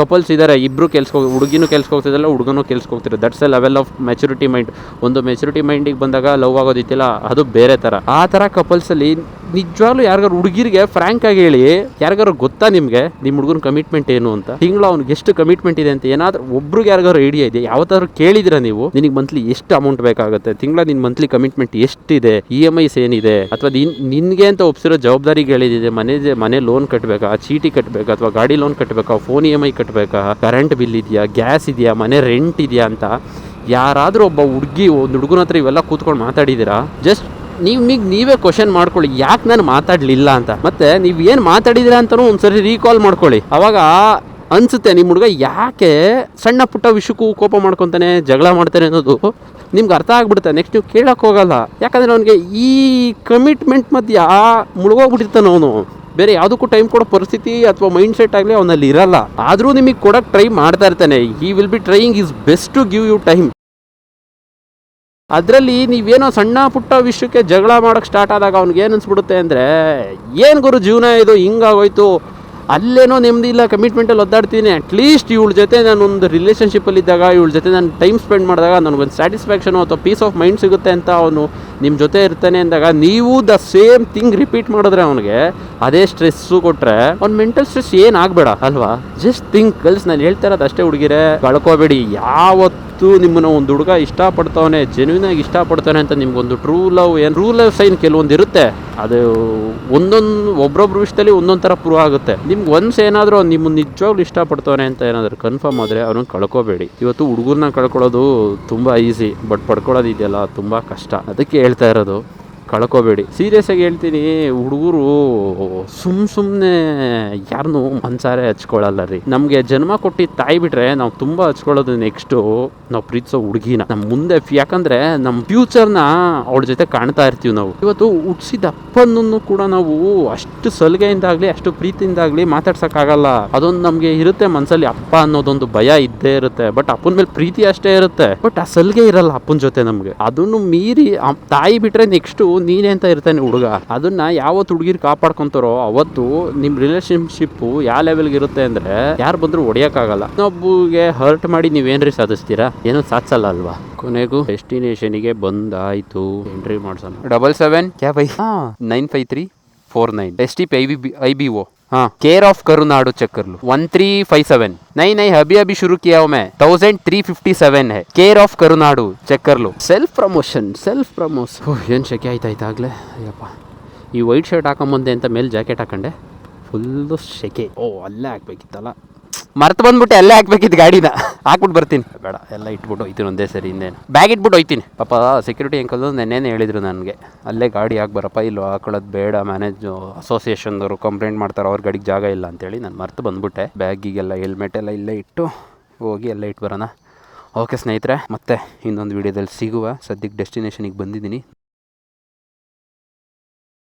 ಕಪಲ್ಸ್ ಇದ್ದಾರೆ ಇಬ್ರು ಕೆಲ್ಸಕ್ಕೆ ಹೋಗಿ, ಹುಡುಗಿನೂ ಕೆಲ್ಸಕ್ಕೆ ಹೋಗ್ತಿದ್ದಲ್ಲ ಹುಡುಗನೂ ಕೆಲ್ಸಕ್ಕೆ ಹೋಗ್ತಿರೋ that's a level of maturity mind ಒಂದು ಮೆಚುರಿಟಿ ಮೈಂಡಿಗೆ ಬಂದಾಗ ಲವ್ ಆಗೋದಿತ್ತಿಲ್ಲ, ಅದು ಬೇರೆ ಥರ ಆ ಥರ ಕಪಲ್ಸಲ್ಲಿ ನಿಜವಾಗ್ಲೂ ಯಾರಿಗಾರು ಹುಡುಗಿರಿಗೆ ಫ್ರ್ಯಾಂಕ್ ಆಗಿ ಹೇಳಿ, ಯಾರಿಗಾರು ಗೊತ್ತಾ ನಿಮಗೆ? ನಿಮ್ಮ ಹುಡುಗನ ಕಮಿಟ್ಮೆಂಟ್ ಏನು ಅಂತ? ತಿಂಗಳ ಅವ್ನಿಗೆ ಎಷ್ಟು ಕಮಿಟ್ಮೆಂಟ್ ಇದೆ ಅಂತ ಏನಾದ್ರೂ ಒಬ್ರಿಗೆ ಯಾರಿಗಾರು ಐಡಿಯಾ ಇದೆ, ಯಾವತ್ತಾದ್ರು ಕೇಳಿದಿರಾ ನೀವು? ನಿನಗೆ ಮಂತ್ಲಿ ಎಷ್ಟು ಅಮೌಂಟ್ ಬೇಕಾಗುತ್ತೆ? ತಿಂಗಳ ನಿನ್ನ ಮಂತ್ಲಿ ಕಮಿಟ್ಮೆಂಟ್ ಎಷ್ಟಿದೆ? ಇ ಎಂ ಐಸ್ ಏನಿದೆ? ಅಥವಾ ನಿನ್, ನಿನ್ಗೆ ಅಂತ ಒಪ್ಸಿರೋ ಜವಾಬ್ದಾರಿಗಳಿದೆ ಮನೆ ಮನೆ ಲೋನ್ ಕಟ್ಟಬೇಕಾ ಚೀಟಿ ಕಟ್ಟಬೇಕಾ ಅಥವಾ ಗಾಡಿ ಲೋನ್ ಕಟ್ಟಬೇಕಾ ಫೋನ್ ಇ ಎಂ ಐ ಕಟ್ಟಬೇಕಾ ಕರೆಂಟ್ ಬಿಲ್ ಇದೆಯಾ? ಗ್ಯಾಸ್ ಇದೆಯಾ? ಮನೆ ರೆಂಟ್ ಇದೆಯಾ ಅಂತ? ಯಾರಾದರೂ ಒಬ್ಬ ಹುಡುಗಿ, ಒಂದು ಹುಡುಗನ ಹತ್ರ ಇವೆಲ್ಲ ಕೂತ್ಕೊಂಡು ಮಾತಾಡಿದಿರಾ? ಜಸ್ಟ್ ನೀವು ನೀವೇ ಕ್ವಶನ್ ಮಾಡ್ಕೊಳ್ಳಿ. ಯಾಕೆ ನಾನು ಮಾತಾಡಲಿಲ್ಲ ಅಂತ. ಮತ್ತೆ ನೀವು ಏನು ಮಾತಾಡಿದಿರ ಅಂತಲೂ ಒಂದ್ಸರಿ ರೀಕಾಲ್ ಮಾಡ್ಕೊಳ್ಳಿ. ಅವಾಗ ಅನ್ಸುತ್ತೆ ನಿಮ್ಮ ಹುಡುಗ ಯಾಕೆ ಸಣ್ಣ ಪುಟ್ಟ ವಿಷಯಕ್ಕೂ ಕೋಪ ಮಾಡ್ಕೊತಾನೆ, ಜಗಳ ಮಾಡ್ತಾನೆ ಅನ್ನೋದು ನಿಮ್ಗೆ ಅರ್ಥ ಆಗ್ಬಿಡುತ್ತೆ. ನೆಕ್ಸ್ಟ್ ನೀವು ಕೇಳಕ್ಕೆ ಹೋಗಲ್ಲ. ಯಾಕಂದ್ರೆ ಅವನಿಗೆ ಈ ಕಮಿಟ್ಮೆಂಟ್ ಮಧ್ಯ ಮುಳುಗೋಗ್ಬಿಟ್ಟಿರ್ತಾನೆ ಅವನು. ಬೇರೆ ಯಾವುದಕ್ಕೂ ಟೈಮ್ ಕೊಡೋ ಪರಿಸ್ಥಿತಿ ಅಥವಾ ಮೈಂಡ್ ಸೆಟ್ ಆಗಲಿ ಅವನಲ್ಲಿ ಇರಲ್ಲ. ಆದರೂ ನಿಮಗೆ ಕೊಡೋಕೆ ಟ್ರೈ ಮಾಡ್ತಾ ಇರ್ತಾನೆ. He will be trying his best to give you time ಅದರಲ್ಲಿ ನೀವೇನೋ ಸಣ್ಣ ಪುಟ್ಟ ವಿಷಯಕ್ಕೆ ಜಗಳ ಮಾಡೋಕ್ಕೆ ಸ್ಟಾರ್ಟ್ ಆದಾಗ ಅವ್ನಿಗೆ ಏನು ಅನಿಸ್ಬಿಡುತ್ತೆ ಅಂದರೆ, ಏನು ಗುರು ಜೀವನ ಇದು, ಹಿಂಗಾಗೋಯ್ತು, ಅಲ್ಲೇನೋ ನೆಮ್ಮದಿ ಇಲ್ಲ ಕಮಿಟ್ಮೆಂಟಲ್ಲಿ ಒದ್ದಾಡ್ತೀನಿ ಅಟ್ಲೀಸ್ಟ್ ಇವಳ ಜೊತೆ ನಾನೊಂದು ರಿಲೇಷನ್ಶಿಪ್ಪಲ್ಲಿ ಇದ್ದಾಗ, ಇವಳ ಜೊತೆ ನಾನು ಟೈಮ್ ಸ್ಪೆಂಡ್ ಮಾಡಿದಾಗ ನನಗೊಂದು ಸ್ಯಾಟಿಸ್ಫ್ಯಾಕ್ಷನು ಅಥವಾ ಪೀಸ್ ಆಫ್ ಮೈಂಡ್ ಸಿಗುತ್ತೆ ಅಂತ ಅವನು ನಿಮ್ಮ ಜೊತೆ ಇರ್ತಾನೆ ಅಂದಾಗ, ನೀವು ದ ಸೇಮ್ ಥಿಂಗ್ ರಿಪೀಟ್ ಮಾಡಿದ್ರೆ ಅವನಿಗೆ ಅದೇ ಸ್ಟ್ರೆಸ್ಸು ಕೊಟ್ಟರೆ ಅವ್ನ ಮೆಂಟಲ್ ಸ್ಟ್ರೆಸ್ ಏನಾಗಬೇಡ ಅಲ್ವಾ? ಜಸ್ಟ್ ಥಿಂಕ್ ಗರ್ಲ್ಸ್ ನಾನು ಹೇಳ್ತಾ ಇರೋದು ಅಷ್ಟೇ ಹುಡುಗಿರೆ, ಕಳ್ಕೋಬೇಡಿ. ಯಾವತ್ತೂ ನಿಮ್ಮನ್ನ ಒಂದು ಹುಡುಗ ಇಷ್ಟಪಡ್ತಾವನೆ ಜೆನ್ಯೂನ್ ಆಗಿ ಇಷ್ಟಪಡ್ತಾನೆ ಅಂತ ನಿಮ್ಗೊಂದು ಟ್ರೂ ಲವ್ ಏನು ಟ್ರೂ ಲವ್ ಸೈನ್ ಕೆಲವೊಂದು ಇರುತ್ತೆ. ಅದು ಒಂದೊಂದು ಒಬ್ಬೊಬ್ರು ವಿಷಯದಲ್ಲಿ ಒಂದೊಂದು ಥರ ಪ್ರೂವ್ ಆಗುತ್ತೆ. ನಿಮ್ಗೆ ಒನ್ಸ್ ಏನಾದರೂ ನಿಮ್ಮ ನಿಜವಾಗ್ಲೂ ಇಷ್ಟಪಡ್ತಾನೆ ಅಂತ ಏನಾದರೂ ಕನ್ಫರ್ಮ್ ಆದರೆ ಅವ್ರನ್ನ ಕಳ್ಕೊಬೇಡಿ. ಇವತ್ತು ಹುಡುಗರನ್ನ ಕಳ್ಕೊಳ್ಳೋದು ತುಂಬ ಈಸಿ ಬಟ್ ಪಡ್ಕೊಳ್ಳೋದು ಇದೆಯಲ್ಲ, ತುಂಬ ಕಷ್ಟ. ಅದಕ್ಕೆ ಹೇಳ್ತಾ ಇರೋದು ಕಳ್ಕೊಬೇಡಿ. ಸೀರಿಯಸ್ ಆಗಿ ಹೇಳ್ತೀನಿ, ಹುಡುಗರು ಸುಮ್ ಸುಮ್ಮನೆ ಯಾರನ್ನು ಮನ್ಸಾರೆ ಹಚ್ಕೊಳಲ್ಲ ರೀ. ನಮಗೆ ಜನ್ಮ ಕೊಟ್ಟಿ ತಾಯಿ ಬಿಟ್ರೆ ನಾವು ತುಂಬ ಹಚ್ಕೊಳ್ಳೋದು ನೆಕ್ಸ್ಟು ನಾವು ಪ್ರೀತಿಸೋ ಹುಡುಗಿನ. ನಮ್ಮ ಮುಂದೆ ಯಾಕಂದ್ರೆ ನಮ್ಮ ಫ್ಯೂಚರ್ನ ಅವಳ ಜೊತೆ ಕಾಣ್ತಾ ಇರ್ತೀವಿ ನಾವು. ಇವತ್ತು ಹುಟ್ಟಿಸಿದ ಅಪ್ಪನನ್ನು ಕೂಡ ನಾವು ಅಷ್ಟು ಸಲಿಗೆಯಿಂದಾಗ್ಲಿ, ಅಷ್ಟು ಪ್ರೀತಿಯಿಂದಾಗ್ಲಿ ಮಾತಾಡ್ಸಕ್ಕಾಗಲ್ಲ. ಅದೊಂದು ನಮಗೆ ಇರುತ್ತೆ ಮನ್ಸಲ್ಲಿ ಅಪ್ಪ ಅನ್ನೋದೊಂದು ಭಯ ಇದ್ದೇ ಇರುತ್ತೆ. ಬಟ್ ಅಪ್ಪನ ಮೇಲೆ ಪ್ರೀತಿ ಅಷ್ಟೇ ಇರುತ್ತೆ. ಬಟ್ ಆ ಸಲಿಗೆ ಇರಲ್ಲ ಅಪ್ಪನ ಜೊತೆ ನಮಗೆ. ಅದನ್ನು ಮೀರಿ ತಾಯಿ ಬಿಟ್ರೆ ನೆಕ್ಸ್ಟು ನೀನೆ ಅಂತ ಇರ್ತಾನೆ ಹುಡುಗ. ಅದನ್ನ ಯಾವತ್ತು ಹುಡುಗಿರ್ ಕಾಪಾಡ್ಕೊಂತಾರೋ ಅವತ್ತು ನಿಮ್ ರಿಲೇಶನ್ಶಿಪ್ ಯಾವ ಲೆವೆಲ್ಗೆ ಇರುತ್ತೆ ಅಂದ್ರೆ ಯಾರು ಬಂದ್ರು ಹೊಡಿಯಕ್ಕಾಗಲ್ಲ ಇನ್ನೊಬ್ಬಗೆ ಹರ್ಟ್ ಮಾಡಿ ನೀವೇನ್ರಿ ಸಾಧಿಸ್ತೀರಾ? ಏನು ಸಾಧಿಸಲ್ಲ ಅಲ್ವಾ? ಕೊನೆಗೂ ಡೆಸ್ಟಿನೇಷನ್ಗೆ ಬಂದಾಯ್ತು. ಎಂಟ್ರಿ ಮಾಡ್ಸೋಣ. ಡಬಲ್ ಸೆವೆನ್ ಕ್ಯಾ by nine five three four nine S T I B I B O हाँ केयर ऑफ करुनाडु चेक कर लो वन थ्री फाइव सेवन नहीं नहीं अभी अभी शुरू किया हूँ मैं थाउजेंड थ्री फिफ्टी सेवन है केयर ऑफ करुनाडु चेक कर लो सेल्फ प्रमोशन सेल्फ ಪ್ರಮೋಸ್ ಏನು ಶೆಕೆ ಆಯ್ತು ಆಯ್ತಾಗಲೇ ಅಯ್ಯಪ್ಪ ಈ ವೈಟ್ ಶರ್ಟ್ ಹಾಕೊಂಬಂದೆ ಅಂತ ಮೇಲೆ ಜಾಕೆಟ್ ಹಾಕೊಂಡೆ ಫುಲ್ಲು ಶೆಕೆ ಓ ಅಲ್ಲೇ ಹಾಕ್ಬೇಕಿತ್ತಲ್ಲ ಮರ್ತು ಬಂದ್ಬಿಟ್ಟು ಅಲ್ಲೇ ಹಾಕ್ಬೇಕಿತ್ತು ಗಾಡಿನ. ಹಾಕ್ಬಿಟ್ಟು ಬರ್ತೀನಿ. ಬೇಡ, ಎಲ್ಲ ಇಟ್ಬಿಟ್ಟು ಹೋಯ್ತೀನಿ ಒಂದೇ ಸರಿ ಇನ್ನೇನು ಬ್ಯಾಗ್ ಇಟ್ಬಿಟ್ಟು ಹೋಯ್ತೀನಿ. ಪಾಪ ಸೆಕ್ಯೂರಿಟಿ ಅಂಕಲ್ ನೆನ್ನೆನೇ ಹೇಳಿದ್ರು ನನಗೆ. ಅಲ್ಲೇ ಗಾಡಿ ಹಾಕಿ ಬರಪ್ಪ ಇಲ್ಲಿ ಹಾಕೊಳ್ಳೋದು ಬೇಡ ಮ್ಯಾನೇಜ್ ಅಸೋಸಿಯೇಷನ್ದವರು ಕಂಪ್ಲೇಂಟ್ ಮಾಡ್ತಾರೆ ಅವ್ರ ಗಾಡಿಗೆ ಜಾಗ ಇಲ್ಲ ಅಂತೇಳಿ ನಾನು ಮರ್ತು ಬಂದ್ಬಿಟ್ಟೆ. ಬ್ಯಾಗಿಗೆಲ್ಲ ಹೆಲ್ಮೆಟ್ ಎಲ್ಲ ಇಲ್ಲೇ ಇಟ್ಟು ಹೋಗಿ ಎಲ್ಲ ಇಟ್ಟು ಬರೋಣ. ಓಕೆ ಸ್ನೇಹಿತರೆ, ಮತ್ತೆ ಇನ್ನೊಂದು ವೀಡಿಯೋದಲ್ಲಿ ಸಿಗುವ. ಸದ್ಯಕ್ಕೆ ಡೆಸ್ಟಿನೇಷನಿಗೆ ಬಂದಿದ್ದೀನಿ.